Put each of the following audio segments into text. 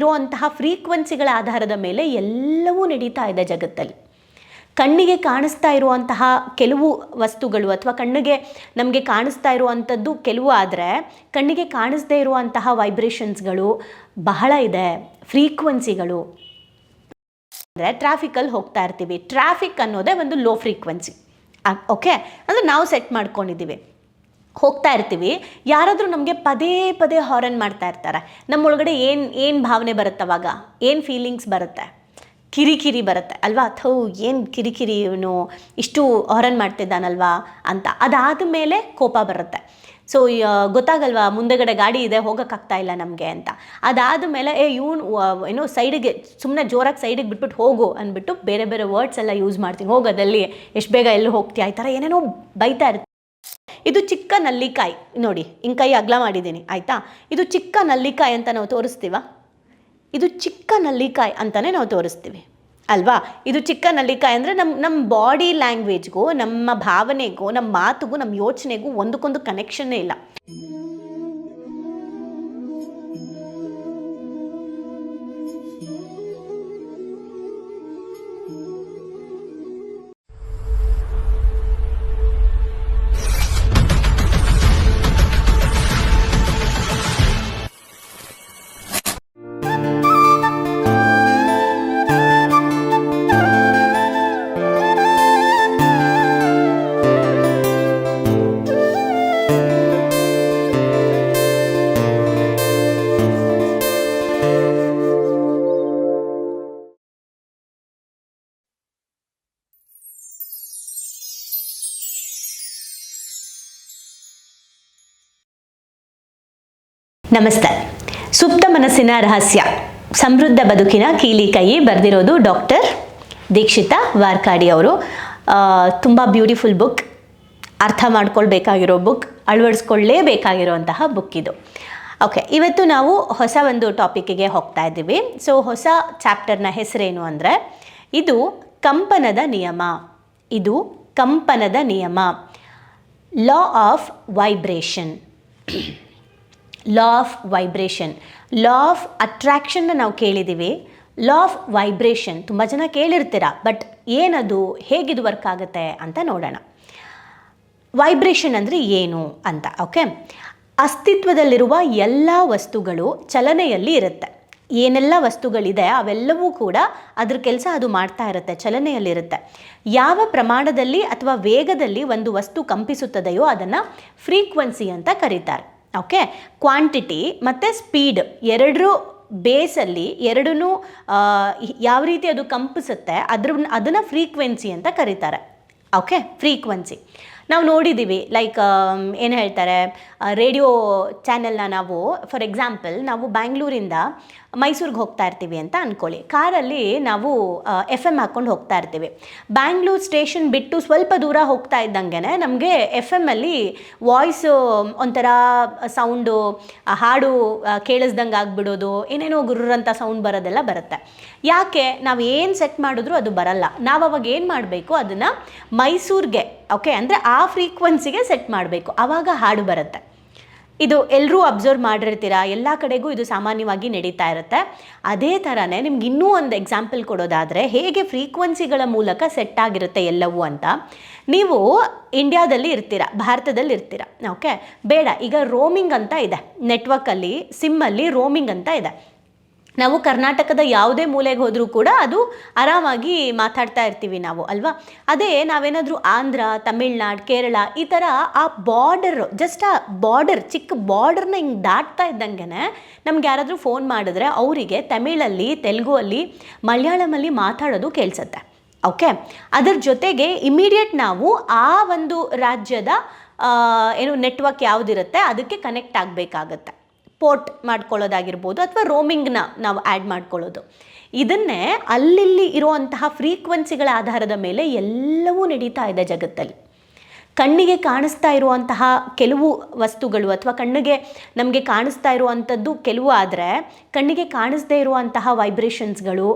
ಇರುವಂತಹ ಫ್ರೀಕ್ವೆನ್ಸಿಗಳ ಆಧಾರದ ಮೇಲೆ ಎಲ್ಲವೂ ನಡೀತಾ ಇದೆ ಜಗತ್ತಲ್ಲಿ. ಕಣ್ಣಿಗೆ ಕಾಣಿಸ್ತಾ ಇರುವಂತಹ ಕೆಲವು ವಸ್ತುಗಳು ಅಥವಾ ಕಣ್ಣಿಗೆ ನಮಗೆ ಕಾಣಿಸ್ತಾ ಇರುವಂಥದ್ದು ಕೆಲವು ಆದರೆ ಕಣ್ಣಿಗೆ ಕಾಣಿಸದೇ ಇರುವಂತಹ ವೈಬ್ರೇಷನ್ಸ್ಗಳು ಬಹಳ ಇದೆ ಫ್ರೀಕ್ವೆನ್ಸಿಗಳು ಅಂದರೆ ಟ್ರಾಫಿಕಲ್ಲಿ ಹೋಗ್ತಾ ಇರ್ತೀವಿ. ಟ್ರಾಫಿಕ್ ಅನ್ನೋದೇ ಒಂದು ಲೋ ಫ್ರೀಕ್ವೆನ್ಸಿ ಓಕೆ ಅಂದರೆ ನಾವು ಸೆಟ್ ಮಾಡ್ಕೊಂಡಿದ್ದೀವಿ. ಹೋಗ್ತಾ ಇರ್ತೀವಿ. ಯಾರಾದರೂ ನಮಗೆ ಪದೇ ಪದೇ ಹಾರನ್ ಮಾಡ್ತಾ ಇರ್ತಾರೆ. ನಮ್ಮೊಳಗಡೆ ಏನು ಏನು ಭಾವನೆ ಬರುತ್ತೆ ಅವಾಗ? ಏನು ಫೀಲಿಂಗ್ಸ್ ಬರುತ್ತೆ? ಕಿರಿಕಿರಿ ಬರುತ್ತೆ. ಅಲ್ವಾ? ಥೌ, ಏನು ಕಿರಿಕಿರಿ ಇವನು? ಇಷ್ಟು ಹಾರನ್ ಮಾಡ್ತಿದ್ದಾನಲ್ವಾ? ಅಂತ. ಅದಾದ ಮೇಲೆ ಕೋಪ ಬರುತ್ತೆ. ಸೊ ಗೊತ್ತಾಗಲ್ವಾ? ಮುಂದೆಗಡೆ ಗಾಡಿ ಇದೆ ಹೋಗೋಕ್ಕಾಗ್ತಾ ಇಲ್ಲ ನಮಗೆ ಅಂತ. ಅದಾದ ಮೇಲೆ, ಏ, ಇವನು ಏನೋ ಸೈಡಿಗೆ ಸುಮ್ಮನೆ ಜೋರಾಗಿ ಸೈಡಿಗೆ ಬಿಟ್ಬಿಟ್ಟು ಹೋಗು ಅಂದ್ಬಿಟ್ಟು ಬೇರೆ ಬೇರೆ ವರ್ಡ್ಸ್ ಎಲ್ಲ ಯೂಸ್ ಮಾಡ್ತೀನಿ. ಹೋಗೋದಲ್ಲಿ ಎಷ್ಟು ಬೇಗ ಎಲ್ಲಿ ಹೋಗ್ತೀಯ? ಈ ಥರ ಏನೇನೋ ಬೈತಾ ಇರ್ತೀನಿ ಇದು ಚಿಕ್ಕ ನಲ್ಲಿಕಾಯಿ. ನೋಡಿ ಹಿಂಗೆ ಕೈ ಅಗ್ಲ ಮಾಡಿದ್ದೀನಿ, ಆಯಿತಾ? ಇದು ಚಿಕ್ಕ ನಲ್ಲಿಕಾಯಿ ಅಂತ ನಾವು ತೋರಿಸ್ತೀವ? ಇದು ಚಿಕ್ಕ ನಲ್ಲಿಕಾಯಿ ಅಂತಲೇ ನಾವು ತೋರಿಸ್ತೀವಿ. ಅಲ್ವಾ? ಇದು ಚಿಕ್ಕ ನಲ್ಲಿಕಾಯಿ ಅಂದರೆ ನಮ್ಮ ನಮ್ಮ ಬಾಡಿ ಲ್ಯಾಂಗ್ವೇಜ್ಗೂ ನಮ್ಮ ಭಾವನೆಗೂ ನಮ್ಮ ಮಾತುಗೂ ನಮ್ಮ ಯೋಚನೆಗೂ ಒಂದಕ್ಕೊಂದು ಕನೆಕ್ಷನ್ನೇ ಇಲ್ಲ. ನಮಸ್ತೆ. ಸುಪ್ತ ಮನಸ್ಸಿನ ರಹಸ್ಯ. ಸಮೃದ್ಧ ಬದುಕಿನ ಕೀಲಿ ಕೈ ಬರೆದಿರೋದು ಡಾಕ್ಟರ್ ದೀಕ್ಷಿತಾ ವಾರ್ಕಾಡಿ ಅವರು. ತುಂಬ ಬ್ಯೂಟಿಫುಲ್ ಬುಕ್. ಅರ್ಥ ಮಾಡ್ಕೊಳ್ಬೇಕಾಗಿರೋ ಬುಕ್, ಅಳವಡಿಸ್ಕೊಳ್ಳೇಬೇಕಾಗಿರುವಂತಹ ಬುಕ್ ಇದು. ಓಕೆ, ಇವತ್ತು ನಾವು ಹೊಸ ಒಂದು ಟಾಪಿಕ್ಕಿಗೆ ಹೋಗ್ತಾ ಇದ್ದೀವಿ. ಸೊ, ಹೊಸ ಚಾಪ್ಟರ್ನ ಹೆಸರೇನು ಅಂದರೆ, ಇದು ಕಂಪನದ ನಿಯಮ. ಇದು ಕಂಪನದ ನಿಯಮ. Law of vibration. Law of vibration law of ಅಟ್ರ್ಯಾಕ್ಷನ್ನ ನಾವು ಕೇಳಿದ್ದೀವಿ. ಲಾ ಆಫ್ ವೈಬ್ರೇಷನ್ ತುಂಬ ಜನ ಕೇಳಿರ್ತೀರ ಬಟ್ ಏನದು, ಹೇಗಿದು ವರ್ಕ್ ಆಗುತ್ತೆ ಅಂತ ನೋಡೋಣ. ವೈಬ್ರೇಷನ್ ಅಂದರೆ ಏನು ಅಂತ ಓಕೆ ಅಸ್ತಿತ್ವದಲ್ಲಿರುವ ಎಲ್ಲ ವಸ್ತುಗಳು ಚಲನೆಯಲ್ಲಿ ಇರುತ್ತೆ. ಏನೆಲ್ಲ ವಸ್ತುಗಳಿದೆ, ಅವೆಲ್ಲವೂ ಕೂಡ ಅದ್ರ ಕೆಲಸ ಅದು ಮಾಡ್ತಾ ಇರುತ್ತೆ ಚಲನೆಯಲ್ಲಿರುತ್ತೆ ಯಾವ ಪ್ರಮಾಣದಲ್ಲಿ ಅಥವಾ ವೇಗದಲ್ಲಿ ಒಂದು ವಸ್ತು ಕಂಪಿಸುತ್ತದೆಯೋ ಅದನ್ನು ಫ್ರೀಕ್ವೆನ್ಸಿ ಅಂತ ಕರೀತಾರೆ. ಓಕೆ ಕ್ವಾಂಟಿಟಿ ಮತ್ತು ಸ್ಪೀಡ್ ಎರಡರೂ ಬೇಸಲ್ಲಿ ಎರಡೂ ಯಾವ ರೀತಿ ಅದು ಕಂಪಿಸುತ್ತೆ ಅದ್ರ, ಅದನ್ನು ಫ್ರೀಕ್ವೆನ್ಸಿ ಅಂತ ಕರೀತಾರೆ. ಓಕೆ ಫ್ರೀಕ್ವೆನ್ಸಿ ನಾವು ನೋಡಿದ್ದೀವಿ ಲೈಕ್ ಏನು ಹೇಳ್ತಾರೆ ರೇಡಿಯೋ ಚಾನೆಲ್ನ ನಾವು ಫಾರ್ ಎಕ್ಸಾಂಪಲ್ ನಾವು ಬ್ಯಾಂಗ್ಳೂರಿಂದ ಮೈಸೂರಿಗೆ ಹೋಗ್ತಾ ಇರ್ತೀವಿ ಅಂತ ಅಂದ್ಕೊಳ್ಳಿ ಕಾರಲ್ಲಿ ನಾವು ಎಫ್ ಎಂ ಹಾಕ್ಕೊಂಡು ಹೋಗ್ತಾ ಇರ್ತೀವಿ. ಬ್ಯಾಂಗ್ಳೂರ್ ಸ್ಟೇಷನ್ ಬಿಟ್ಟು ಸ್ವಲ್ಪ ದೂರ ಹೋಗ್ತಾ ಇದ್ದಂಗೆ ನಮಗೆ ಎಫ್ ಎಮ್ಮಲ್ಲಿ ವಾಯ್ಸ್, ಒಂಥರ ಸೌಂಡು ಹಾಡು ಕೇಳಿಸ್ದಂಗೆ ಆಗ್ಬಿಡೋದು, ಏನೇನೋ ಗುರುರಂತ ಸೌಂಡ್ ಬರೋದೆಲ್ಲ ಬರುತ್ತೆ. ಯಾಕೆ? ನಾವು ಏನು ಸೆಟ್ ಮಾಡಿದ್ರು ಅದು ಬರಲ್ಲ. ನಾವು ಅವಾಗ ಏನು ಮಾಡಬೇಕು? ಅದನ್ನು ಮೈಸೂರಿಗೆ, ಓಕೆ, ಅಂದರೆ ಆ ಫ್ರೀಕ್ವೆನ್ಸಿಗೆ ಸೆಟ್ ಮಾಡಬೇಕು. ಆವಾಗ ಹಾಡು ಬರುತ್ತೆ. ಇದು ಎಲ್ಲರೂ ಅಬ್ಸರ್ವ್ ಮಾಡಿರ್ತೀರಾ? ಎಲ್ಲ ಕಡೆಗೂ ಇದು ಸಾಮಾನ್ಯವಾಗಿ ನಡೀತಾ ಇರುತ್ತೆ. ಅದೇ ಥರನೇ ನಿಮ್ಗೆ ಇನ್ನೂ ಒಂದು ಎಕ್ಸಾಂಪಲ್ ಕೊಡೋದಾದರೆ ಹೇಗೆ ಫ್ರೀಕ್ವೆನ್ಸಿಗಳ ಮೂಲಕ ಸೆಟ್ ಆಗಿರುತ್ತೆ ಎಲ್ಲವೂ ಅಂತ. ನೀವು ಇಂಡಿಯಾದಲ್ಲಿ ಇರ್ತೀರ, ಭಾರತದಲ್ಲಿ ಇರ್ತೀರ ಓಕೆ ಬೇಡ, ಈಗ ರೋಮಿಂಗ್ ಅಂತ ಇದೆ. ನೆಟ್ವರ್ಕಲ್ಲಿ ಸಿಮ್ಮಲ್ಲಿ ರೋಮಿಂಗ್ ಅಂತ ಇದೆ. ನಾವು ಕರ್ನಾಟಕದ ಯಾವುದೇ ಮೂಲೆಗೆ ಹೋದರೂ ಕೂಡ ಅದು ಆರಾಮಾಗಿ ಮಾತಾಡ್ತಾ ಇರ್ತೀವಿ ನಾವು, ಅಲ್ವಾ? ಅದೇ ನಾವೇನಾದರೂ ಆಂಧ್ರ, ತಮಿಳ್ನಾಡು, ಕೇರಳ ಈ ಥರ ಆ ಬಾರ್ಡರ್ ಜಸ್ಟ್ ಆ ಬಾರ್ಡರ್ ಚಿಕ್ಕ ಬಾರ್ಡರ್ನ ಹಿಂಗೆ ದಾಟ್ತಾ ಇದ್ದಂಗೆ ನಮ್ಗೆ ಯಾರಾದರೂ ಫೋನ್ ಮಾಡಿದ್ರೆ ಅವರಿಗೆ ತಮಿಳಲ್ಲಿ ತೆಲುಗುವಲ್ಲಿ ಮಲಯಾಳಮಲ್ಲಿ ಮಾತಾಡೋದು ಕೇಳಿಸುತ್ತೆ ಓಕೆ ಅದರ ಜೊತೆಗೆ ಇಮಿಡಿಯೇಟ್ ನಾವು ಆ ಒಂದು ರಾಜ್ಯದ ಏನು ನೆಟ್ವರ್ಕ್ ಯಾವುದಿರುತ್ತೆ ಅದಕ್ಕೆ ಕನೆಕ್ಟ್ ಆಗಬೇಕಾಗತ್ತೆ. ಪೋರ್ಟ್ ಮಾಡ್ಕೊಳ್ಳೋದಾಗಿರ್ಬೋದು ಅಥವಾ ರೋಮಿಂಗ್ನ ನಾವು ಆ್ಯಡ್ ಮಾಡ್ಕೊಳ್ಳೋದು. ಇದನ್ನೇ ಅಲ್ಲಿಲ್ಲಿ ಇರುವಂತಹ ಫ್ರೀಕ್ವೆನ್ಸಿಗಳ ಆಧಾರದ ಮೇಲೆ ಎಲ್ಲವೂ ನಡೀತಾ ಇದೆ ಜಗತ್ತಲ್ಲಿ. ಕಣ್ಣಿಗೆ ಕಾಣಿಸ್ತಾ ಇರುವಂತಹ ಕೆಲವು ವಸ್ತುಗಳು ಅಥವಾ ಕಣ್ಣಿಗೆ ನಮಗೆ ಕಾಣಿಸ್ತಾ ಇರುವಂಥದ್ದು ಕೆಲವು ಆದರೆ ಕಣ್ಣಿಗೆ ಕಾಣಿಸ್ದೇ ಇರುವಂತಹ ವೈಬ್ರೇಷನ್ಸ್ಗಳು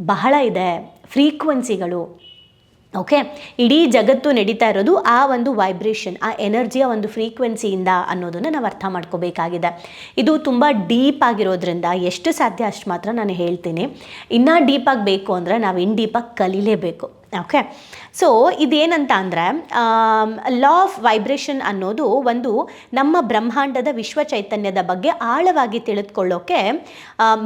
ಬಹಳ ಇದೆ ಫ್ರೀಕ್ವೆನ್ಸಿಗಳು ಓಕೆ ಇಡೀ ಜಗತ್ತು ನಡೀತಾ ಇರೋದು ಆ ಒಂದು ವೈಬ್ರೇಷನ್ ಆ ಎನರ್ಜಿಯ ಒಂದು ಫ್ರೀಕ್ವೆನ್ಸಿಯಿಂದ ಅನ್ನೋದನ್ನು ನಾವು ಅರ್ಥ ಮಾಡ್ಕೋಬೇಕಾಗಿದೆ. ಇದು ತುಂಬ ಡೀಪ್ ಆಗಿರೋದ್ರಿಂದ ಎಷ್ಟು ಸಾಧ್ಯ ಅಷ್ಟು ಮಾತ್ರ ನಾನು ಹೇಳ್ತೀನಿ. ಇನ್ನೂ ಡೀಪಾಗಿ ಬೇಕು ಅಂದರೆ ನಾವು ಇನ್ ಡೀಪಾಗಿ ಕಲೀಲೇಬೇಕು. ಓಕೆ ಸೊ ಇದೇನಂತ ಅಂದರೆ ಲಾ ಆಫ್ ವೈಬ್ರೇಷನ್ ಅನ್ನೋದು ಒಂದು ನಮ್ಮ ಬ್ರಹ್ಮಾಂಡದ ವಿಶ್ವ ಚೈತನ್ಯದ ಬಗ್ಗೆ ಆಳವಾಗಿ ತಿಳಿದುಕೊಳ್ಳೋಕೆ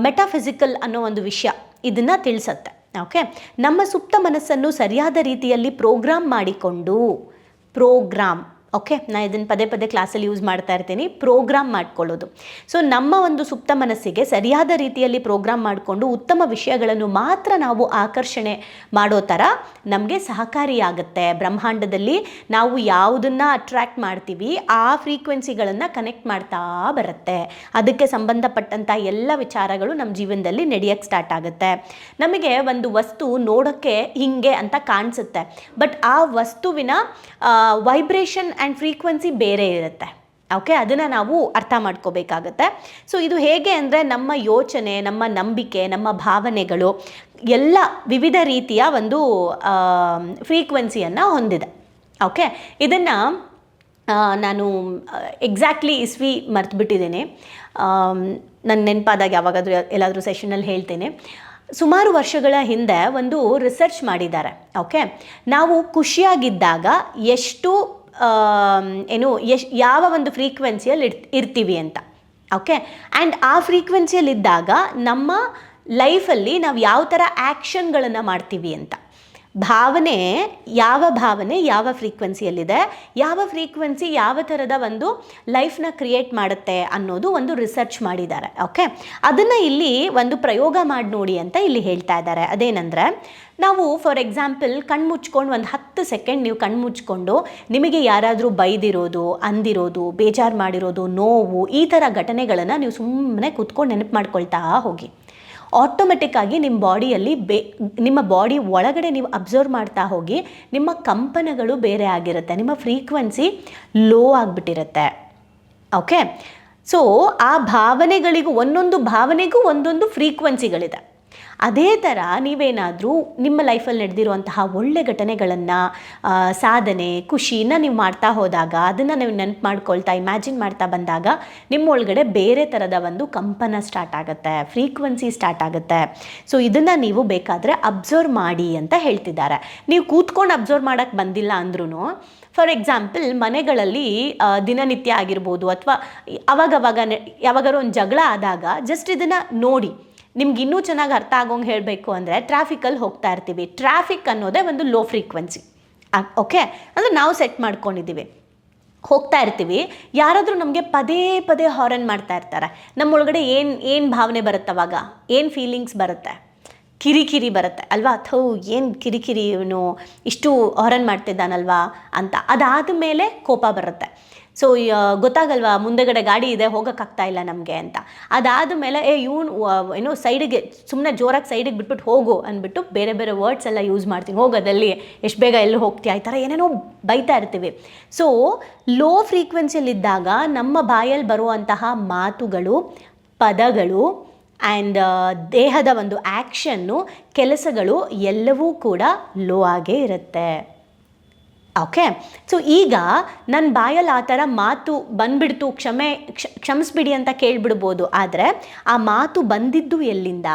ಮೆಟಾಫಿಸಿಕಲ್ ಅನ್ನೋ ಒಂದು ವಿಷಯ ಇದನ್ನು ತಿಳಿಸತ್ತೆ. ಓಕೆ ನಮ್ಮ ಸುಪ್ತ ಮನಸ್ಸನ್ನು ಸರಿಯಾದ ರೀತಿಯಲ್ಲಿ ಪ್ರೋಗ್ರಾಮ್ ಮಾಡಿಕೊಂಡು ಪ್ರೋಗ್ರಾಮ್ ಓಕೆ ನಾನು ಇದನ್ನು ಪದೇ ಪದೇ ಕ್ಲಾಸಲ್ಲಿ ಯೂಸ್ ಮಾಡ್ತಾ ಇರ್ತೀನಿ. ಪ್ರೋಗ್ರಾಮ್ ಮಾಡ್ಕೊಳ್ಳೋದು. ಸೊ, ನಮ್ಮ ಒಂದು ಸುಪ್ತ ಮನಸ್ಸಿಗೆ ಸರಿಯಾದ ರೀತಿಯಲ್ಲಿ ಪ್ರೋಗ್ರಾಮ್ ಮಾಡಿಕೊಂಡು ಉತ್ತಮ ವಿಷಯಗಳನ್ನು ಮಾತ್ರ ನಾವು ಆಕರ್ಷಣೆ ಮಾಡೋ ಥರ ನಮಗೆ ಸಹಕಾರಿಯಾಗುತ್ತೆ. ಬ್ರಹ್ಮಾಂಡದಲ್ಲಿ ನಾವು ಯಾವುದನ್ನು ಅಟ್ರ್ಯಾಕ್ಟ್ ಮಾಡ್ತೀವಿ, ಆ ಫ್ರೀಕ್ವೆನ್ಸಿಗಳನ್ನು ಕನೆಕ್ಟ್ ಮಾಡ್ತಾ ಬರುತ್ತೆ. ಅದಕ್ಕೆ ಸಂಬಂಧಪಟ್ಟಂಥ ಎಲ್ಲ ವಿಚಾರಗಳು ನಮ್ಮ ಜೀವನದಲ್ಲಿ ನಡೆಯಕ್ಕೆ ಸ್ಟಾರ್ಟ್ ಆಗುತ್ತೆ. ನಮಗೆ ಒಂದು ವಸ್ತು ನೋಡೋಕ್ಕೆ ಹಿಂಗೆ ಅಂತ ಕಾಣಿಸುತ್ತೆ. ಬಟ್ ಆ ವಸ್ತುವಿನ ವೈಬ್ರೇಷನ್ ಆ್ಯಂಡ್ ಫ್ರೀಕ್ವೆನ್ಸಿ ಬೇರೆ ಇರುತ್ತೆ. ಓಕೆ ಅದನ್ನು ನಾವು ಅರ್ಥ ಮಾಡ್ಕೋಬೇಕಾಗತ್ತೆ. ಸೊ ಇದು ಹೇಗೆ ಅಂದರೆ ನಮ್ಮ ಯೋಚನೆ, ನಮ್ಮ ನಂಬಿಕೆ, ನಮ್ಮ ಭಾವನೆಗಳು ಎಲ್ಲ ವಿವಿಧ ರೀತಿಯ ಒಂದು ಫ್ರೀಕ್ವೆನ್ಸಿಯನ್ನು ಹೊಂದಿದೆ. ಓಕೆ ಇದನ್ನು ನಾನು ಎಕ್ಸಾಕ್ಟ್ಲಿ ಇಸ್ವಿ ಮರ್ತುಬಿಟ್ಟಿದ್ದೇನೆ. ನನ್ನ ನೆನಪಾದಾಗ ಯಾವಾಗಾದರೂ ಎಲ್ಲಾದರೂ ಸೆಷನಲ್ಲಿ ಹೇಳ್ತೇನೆ. ಸುಮಾರು ವರ್ಷಗಳ ಹಿಂದೆ ಒಂದು ರಿಸರ್ಚ್ ಮಾಡಿದ್ದಾರೆ. ಓಕೆ ನಾವು ಖುಷಿಯಾಗಿದ್ದಾಗ ಎಷ್ಟು ಏನು ಎಷ್ಟು ಯಾವ ಒಂದು ಫ್ರೀಕ್ವೆನ್ಸಿಯಲ್ಲಿ ಇರ್ ಇರ್ತೀವಿ ಅಂತ. ಓಕೆ ಆ್ಯಂಡ್ ಆ ಫ್ರೀಕ್ವೆನ್ಸಿಯಲ್ಲಿದ್ದಾಗ ನಮ್ಮ ಲೈಫಲ್ಲಿ ನಾವು ಯಾವ ಥರ ಆ್ಯಕ್ಷನ್ಗಳನ್ನು ಮಾಡ್ತೀವಿ ಅಂತ. ಭಾವನೆ ಯಾವ ಭಾವನೆ, ಯಾವ ಫ್ರೀಕ್ವೆನ್ಸಿಯಲ್ಲಿದೆ ಯಾವ ಫ್ರೀಕ್ವೆನ್ಸಿ ಯಾವ ಥರದ ಒಂದು ಲೈಫ್ನ ಕ್ರಿಯೇಟ್ ಮಾಡುತ್ತೆ ಅನ್ನೋದು ಒಂದು ರಿಸರ್ಚ್ ಮಾಡಿದ್ದಾರೆ ಓಕೆ ಅದನ್ನು ಇಲ್ಲಿ ಒಂದು ಪ್ರಯೋಗ ಮಾಡಿ ನೋಡಿ ಅಂತ ಇಲ್ಲಿ ಹೇಳ್ತಾ ಇದ್ದಾರೆ. ಅದೇನೆಂದರೆ, ನಾವು ಫಾರ್ ಎಕ್ಸಾಂಪಲ್ ಕಣ್ಣು ಮುಚ್ಕೊಂಡು ಒಂದು ಹತ್ತು ಸೆಕೆಂಡ್ ನೀವು ಕಣ್ಣು ಮುಚ್ಕೊಂಡು ನಿಮಗೆ ಯಾರಾದರೂ ಬೈದಿರೋದು, ಅಂದಿರೋದು, ಬೇಜಾರು ಮಾಡಿರೋದು, ನೋವು ಈ ಥರ ಘಟನೆಗಳನ್ನು ನೀವು ಸುಮ್ಮನೆ ಕೂತ್ಕೊಂಡು ನೆನಪು ಮಾಡ್ಕೊಳ್ತಾ ಹೋಗಿ. ಆಟೋಮೆಟಿಕ್ ಆಗಿ ನಿಮ್ಮ ಬಾಡಿಯಲ್ಲಿ ಬೇ ನಿಮ್ಮ ಬಾಡಿ ಒಳಗಡೆ ನೀವು ಅಬ್ಸರ್ವ್ ಮಾಡ್ತಾ ಹೋಗಿ ನಿಮ್ಮ ಕಂಪನಗಳು ಬೇರೆ ಆಗಿರುತ್ತೆ. ನಿಮ್ಮ ಫ್ರೀಕ್ವೆನ್ಸಿ ಲೋ ಆಗಿಬಿಟ್ಟಿರುತ್ತೆ. ಓಕೆ ಸೊ ಆ ಭಾವನೆಗಳಿಗೂ ಒಂದೊಂದು ಭಾವನೆಗೂ ಒಂದೊಂದು ಫ್ರೀಕ್ವೆನ್ಸಿಗಳಿದೆ ಅದೇ ಥರ ನೀವೇನಾದರೂ ನಿಮ್ಮ ಲೈಫಲ್ಲಿ ನಡೆದಿರುವಂತಹ ಒಳ್ಳೆ ಘಟನೆಗಳನ್ನು ಸಾಧನೆ, ಖುಷಿನ ನೀವು ಮಾಡ್ತಾ ಹೋದಾಗ, ಅದನ್ನು ನೀವು ನೆನಪು ಮಾಡ್ಕೊಳ್ತಾ, ಇಮ್ಯಾಜಿನ್ ಮಾಡ್ತಾ ಬಂದಾಗ ನಿಮ್ಮ ಒಳಗಡೆ ಬೇರೆ ಥರದ ಒಂದು ಕಂಪನ ಸ್ಟಾರ್ಟ್ ಆಗುತ್ತೆ, ಫ್ರೀಕ್ವೆನ್ಸಿ ಸ್ಟಾರ್ಟ್ ಆಗುತ್ತೆ. ಸೊ, ಇದನ್ನು ನೀವು ಬೇಕಾದರೆ ಅಬ್ಸರ್ವ್ ಮಾಡಿ ಅಂತ ಹೇಳ್ತಿದ್ದಾರೆ. ನೀವು ಕೂತ್ಕೊಂಡು ಅಬ್ಸರ್ವ್ ಮಾಡೋಕ್ಕೆ ಬಂದಿಲ್ಲ ಅಂದ್ರೂ ಫಾರ್ ಎಕ್ಸಾಂಪಲ್ ಮನೆಗಳಲ್ಲಿ ದಿನನಿತ್ಯ ಆಗಿರ್ಬೋದು ಅಥವಾ ಅವಾಗವಾಗ ಯಾವಾಗಾರು ಒಂದು ಜಗಳ ಆದಾಗ ಜಸ್ಟ್ ಇದನ್ನು ನೋಡಿ. ನಿಮ್ಗೆ ಇನ್ನೂ ಚೆನ್ನಾಗಿ ಅರ್ಥ ಆಗೋಂಗೆ ಹೇಳಬೇಕು ಅಂದರೆ ಟ್ರಾಫಿಕಲ್ಲಿ ಹೋಗ್ತಾ ಇರ್ತೀವಿ. ಟ್ರಾಫಿಕ್ ಅನ್ನೋದೇ ಒಂದು ಲೋ ಫ್ರೀಕ್ವೆನ್ಸಿ ಓಕೆ ಅಂದರೆ ನಾವು ಸೆಟ್ ಮಾಡ್ಕೊಂಡಿದ್ದೀವಿ. ಹೋಗ್ತಾ ಇರ್ತೀವಿ. ಯಾರಾದರೂ ನಮಗೆ ಪದೇ ಪದೇ ಹಾರನ್ ಮಾಡ್ತಾ ಇರ್ತಾರೆ. ನಮ್ಮೊಳಗಡೆ ಏನು ಏನು ಭಾವನೆ ಬರುತ್ತೆ ಅವಾಗ? ಏನು ಫೀಲಿಂಗ್ಸ್ ಬರುತ್ತೆ? ಕಿರಿಕಿರಿ ಬರುತ್ತೆ. ಅಲ್ವಾ? ಥೌ, ಏನು ಕಿರಿಕಿರಿ ಇವನು ಇಷ್ಟು ಹಾರನ್ ಮಾಡ್ತಿದ್ದಾನಲ್ವಾ ಅಂತ. ಅದಾದ ಮೇಲೆ ಕೋಪ ಬರುತ್ತೆ. ಸೊ ಗೊತ್ತಾಗಲ್ವಾ, ಮುಂದೆಗಡೆ ಗಾಡಿ ಇದೆ, ಹೋಗೋಕ್ಕಾಗ್ತಾ ಇಲ್ಲ ನಮಗೆ ಅಂತ. ಅದಾದ ಮೇಲೆ, ಏ, ಇವನು ಏನು ಸೈಡಿಗೆ ಸುಮ್ಮನೆ ಜೋರಾಗಿ ಸೈಡಿಗೆ ಬಿಟ್ಬಿಟ್ಟು ಹೋಗು, ಅಂದ್ಬಿಟ್ಟು ಬೇರೆ ಬೇರೆ ವರ್ಡ್ಸ್ ಎಲ್ಲ ಯೂಸ್ ಮಾಡ್ತೀನಿ. ಹೋಗೋದಲ್ಲಿ ಎಷ್ಟು ಬೇಗ ಎಲ್ಲಿ ಹೋಗ್ತೀಯ? ಈ ಥರ ಏನೇನೋ ಬೈತಾ ಇರ್ತೀವಿ. ಸೊ ಲೋ ಫ್ರೀಕ್ವೆನ್ಸಿಯಲ್ಲಿದ್ದಾಗ ನಮ್ಮ ಬಾಯಲ್ಲಿ ಬರುವಂತಹ ಮಾತುಗಳು, ಪದಗಳು ಆ್ಯಂಡ್ ದೇಹದ ಒಂದು ಆ್ಯಕ್ಷನ್ನು ಕೆಲಸಗಳು ಎಲ್ಲವೂ ಕೂಡ ಲೋ ಆಗೇ ಇರುತ್ತೆ. ಓಕೆ ಸೊ ಈಗ ನನ್ನ ಬಾಯಲ್ಲಿ ಆ ಥರ ಮಾತು ಬಂದ್ಬಿಡ್ತು, ಕ್ಷಮೆ, ಕ್ಷ, ಕ್ಷಮಿಸ್ಬಿಡಿ ಅಂತ ಕೇಳಿಬಿಡ್ಬೋದು. ಆದರೆ ಆ ಮಾತು ಬಂದಿದ್ದು ಎಲ್ಲಿಂದ?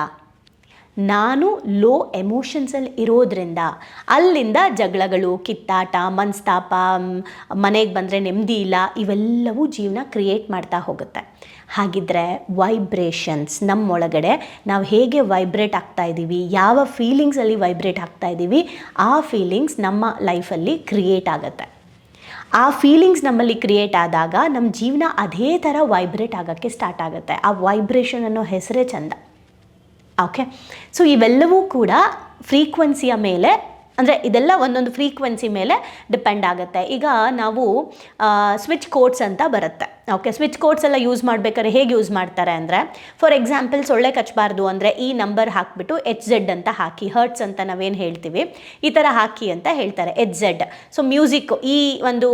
ನಾನು ಲೋ ಎಮೋಷನ್ಸಲ್ಲಿ ಇರೋದ್ರಿಂದ. ಅಲ್ಲಿಂದ ಜಗಳಗಳು, ಕಿತ್ತಾಟ, ಮನಸ್ತಾಪ ಮನೆಗೆ ಬಂದರೆ ನೆಮ್ಮದಿ ಇಲ್ಲ, ಇವೆಲ್ಲವೂ ಜೀವನ ಕ್ರಿಯೇಟ್ ಮಾಡ್ತಾ ಹೋಗುತ್ತೆ. ಹಾಗಿದ್ರೆ ವೈಬ್ರೇಷನ್ಸ್ ನಮ್ಮೊಳಗಡೆ ನಾವು ಹೇಗೆ ವೈಬ್ರೇಟ್ ಆಗ್ತಾ ಇದ್ದೀವಿ ಯಾವ ಫೀಲಿಂಗ್ಸಲ್ಲಿ ವೈಬ್ರೇಟ್ ಆಗ್ತಾ ಇದ್ದೀವಿ ಆ ಫೀಲಿಂಗ್ಸ್ ನಮ್ಮ ಲೈಫಲ್ಲಿ ಕ್ರಿಯೇಟ್ ಆಗುತ್ತೆ. ಆ ಫೀಲಿಂಗ್ಸ್ ನಮ್ಮಲ್ಲಿ ಕ್ರಿಯೇಟ್ ಆದಾಗ ನಮ್ಮ ಜೀವನ ಅದೇ ಥರ ವೈಬ್ರೇಟ್ ಆಗೋಕ್ಕೆ ಸ್ಟಾರ್ಟ್ ಆಗುತ್ತೆ. ಆ ವೈಬ್ರೇಷನ್ ಅನ್ನೋ ಹೆಸರೇ ಚಂದ. ಓಕೆ ಸೊ ಇವೆಲ್ಲವೂ ಕೂಡ ಫ್ರೀಕ್ವೆನ್ಸಿಯ ಮೇಲೆ ಅಂದರೆ ಇದೆಲ್ಲ ಒಂದೊಂದು ಫ್ರೀಕ್ವೆನ್ಸಿ ಮೇಲೆ ಡಿಪೆಂಡ್ ಆಗುತ್ತೆ. ಈಗ ನಾವು ಸ್ವಿಚ್ ಕೋಡ್ಸ್ ಅಂತ ಬರುತ್ತೆ. ಓಕೆ ಸ್ವಿಚ್ ಕೋಡ್ಸ್ ಎಲ್ಲ ಯೂಸ್ ಮಾಡ್ಬೇಕಾದ್ರೆ ಹೇಗೆ ಯೂಸ್ ಮಾಡ್ತಾರೆ ಅಂದರೆ ಫಾರ್ ಎಕ್ಸಾಂಪಲ್ ಸೊಳ್ಳೆ ಕಚ್ಚಬಾರ್ದು ಅಂದರೆ ಈ ನಂಬರ್ ಹಾಕಿಬಿಟ್ಟು ಎಚ್ ಜೆಡ್ ಅಂತ ಹಾಕಿ ಹರ್ಟ್ಸ್ ಅಂತ ನಾವೇನು ಹೇಳ್ತೀವಿ, ಈ ಥರ ಹಾಕಿ ಅಂತ ಹೇಳ್ತಾರೆ ಎಚ್ ಜೆಡ್ ಸೊ ಮ್ಯೂಸಿಕ್ ಈ ಒಂದು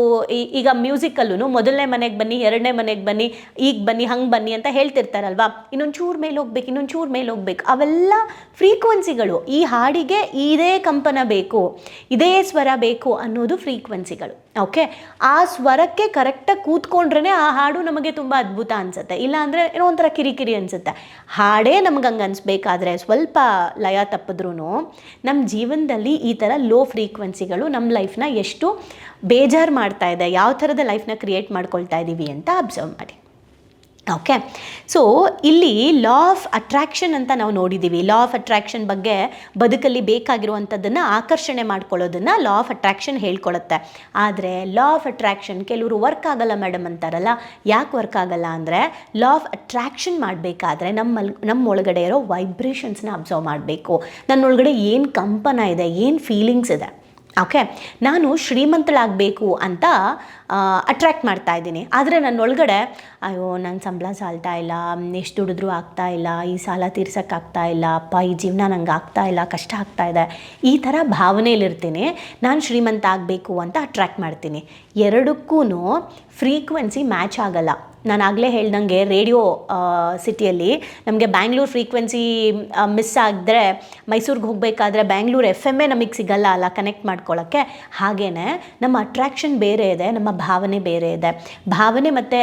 ಈಗ ಮ್ಯೂಸಿಕಲ್ಲೂ ಮೊದಲನೇ ಮನೆಗೆ ಬನ್ನಿ, ಎರಡನೇ ಮನೆಗೆ ಬನ್ನಿ, ಈಗ ಬನ್ನಿ, ಹಂಗೆ ಬನ್ನಿ ಅಂತ ಹೇಳ್ತಿರ್ತಾರಲ್ವಾ? ಇನ್ನೊಂದು ಚೂರು ಮೇಲೆ ಹೋಗ್ಬೇಕು ಇನ್ನೊಂದು ಚೂರು ಮೇಲೆ ಹೋಗ್ಬೇಕು. ಅವೆಲ್ಲ ಫ್ರೀಕ್ವೆನ್ಸಿಗಳು ಈ ಹಾಡಿಗೆ ಇದೇ ಕಂಪನ ಬೇಕು. ಬೇಕು. ಇದೇ ಸ್ವರ ಬೇಕು ಅನ್ನೋದು ಫ್ರೀಕ್ವೆನ್ಸಿಗಳು ಓಕೆ ಆ ಸ್ವರಕ್ಕೆ ಕರೆಕ್ಟಾಗಿ ಕೂತ್ಕೊಂಡ್ರೇ ಆ ಹಾಡು ನಮಗೆ ತುಂಬ ಅದ್ಭುತ ಅನಿಸುತ್ತೆ. ಇಲ್ಲ ಅಂದರೆ ಏನೋ ಒಂಥರ ಕಿರಿಕಿರಿ ಅನಿಸುತ್ತೆ. ಹಾಡೇ ನಮ್ಗೆ ಹಂಗೆ ಅನಿಸ್ಬೇಕಾದ್ರೆ ಸ್ವಲ್ಪ ಲಯ ತಪ್ಪಿದ್ರೂ ನಮ್ಮ ಜೀವನದಲ್ಲಿ ಈ ಥರ ಲೋ ಫ್ರೀಕ್ವೆನ್ಸಿಗಳು ನಮ್ಮ ಲೈಫ್ನ ಎಷ್ಟು ಬೇಜಾರು ಮಾಡ್ತಾ ಇದೆ, ಯಾವ ಥರದ ಲೈಫ್ನ ಕ್ರಿಯೇಟ್ ಮಾಡ್ಕೊಳ್ತಾ ಇದ್ದೀವಿ ಅಂತ ಅಬ್ಸರ್ವ್ ಮಾಡಿ. ಓಕೆ ಸೊ ಇಲ್ಲಿ ಲಾ ಆಫ್ ಅಟ್ರಾಕ್ಷನ್ ಅಂತ ನಾವು ನೋಡಿದ್ದೀವಿ ಲಾ ಆಫ್ ಅಟ್ರಾಕ್ಷನ್ ಬಗ್ಗೆ ಬದುಕಲ್ಲಿ ಬೇಕಾಗಿರುವಂಥದ್ದನ್ನು ಆಕರ್ಷಣೆ ಮಾಡ್ಕೊಳ್ಳೋದನ್ನು ಲಾ ಆಫ್ ಅಟ್ರಾಕ್ಷನ್ ಹೇಳ್ಕೊಳುತ್ತೆ. ಆದರೆ ಲಾ ಆಫ್ ಅಟ್ರಾಕ್ಷನ್ ಕೆಲವರು ವರ್ಕ್ ಆಗಲ್ಲ ಮೇಡಮ್ ಅಂತಾರಲ್ಲ? ಯಾಕೆ ವರ್ಕ್ ಆಗಲ್ಲ ಅಂದರೆ ಲಾ ಆಫ್ ಅಟ್ರಾಕ್ಷನ್ ಮಾಡಬೇಕಾದ್ರೆ ನಮ್ಮಲ್ಲಿ ನಮ್ಮ ಒಳಗಡೆ ಇರೋ ವೈಬ್ರೇಷನ್ಸ್ನ ಅಬ್ಸರ್ವ್ ಮಾಡಬೇಕು. ನನ್ನೊಳಗಡೆ ಏನು ಕಂಪನ ಇದೆ, ಏನು ಫೀಲಿಂಗ್ಸ್ ಇದೆ. ಓಕೆ ನಾನು ಶ್ರೀಮಂತಳಾಗಬೇಕು ಅಂತ ಅಟ್ರ್ಯಾಕ್ಟ್ ಮಾಡ್ತಾ ಇದ್ದೀನಿ. ಆದರೆ ನನ್ನ ಒಳಗಡೆ ಅಯ್ಯೋ ನನ್ನ ಸಂಬಳ ಸಾಲ್ತಾ ಇಲ್ಲ, ಎಷ್ಟು ದುಡಿದ್ರೂ ಆಗ್ತಾ ಇಲ್ಲ, ಈ ಸಾಲ ತೀರ್ಸೋಕ್ಕಾಗ್ತಾ ಇಲ್ಲ, ಅಪ್ಪ, ಈ ಜೀವನ ನಂಗೆ ಆಗ್ತಾ ಇಲ್ಲ, ಕಷ್ಟ ಆಗ್ತಾ ಇದೆ. ಈ ಥರ ಭಾವನೆಯಲ್ಲಿರ್ತೀನಿ. ನಾನು ಶ್ರೀಮಂತ ಆಗಬೇಕು ಅಂತ ಅಟ್ರ್ಯಾಕ್ಟ್ ಮಾಡ್ತೀನಿ. ಎರಡಕ್ಕೂ ಫ್ರೀಕ್ವೆನ್ಸಿ ಮ್ಯಾಚ್ ಆಗಲ್ಲ. ನಾನು ಆಗಲೇ ಹೇಳ್ದಂಗೆ ರೇಡಿಯೋ ಸಿಟಿಯಲ್ಲಿ ನಮಗೆ ಬ್ಯಾಂಗ್ಳೂರ್ ಫ್ರೀಕ್ವೆನ್ಸಿ ಮಿಸ್ ಆಗಿದ್ರೆ, ಮೈಸೂರಿಗೆ ಹೋಗಬೇಕಾದ್ರೆ ಬ್ಯಾಂಗ್ಳೂರ್ ಎಫ್ ಎಮ್ಮೇ ನಮಗೆ ಸಿಗಲ್ಲ ಅಲ್ಲ ಕನೆಕ್ಟ್ ಮಾಡ್ಕೊಳ್ಳೋಕ್ಕೆ ಹಾಗೇ ನಮ್ಮ ಅಟ್ರ್ಯಾಕ್ಷನ್ ಬೇರೆ ಇದೆ, ನಮ್ಮ ಭಾವನೆ ಬೇರೆ ಇದೆ. ಭಾವನೆ ಮತ್ತು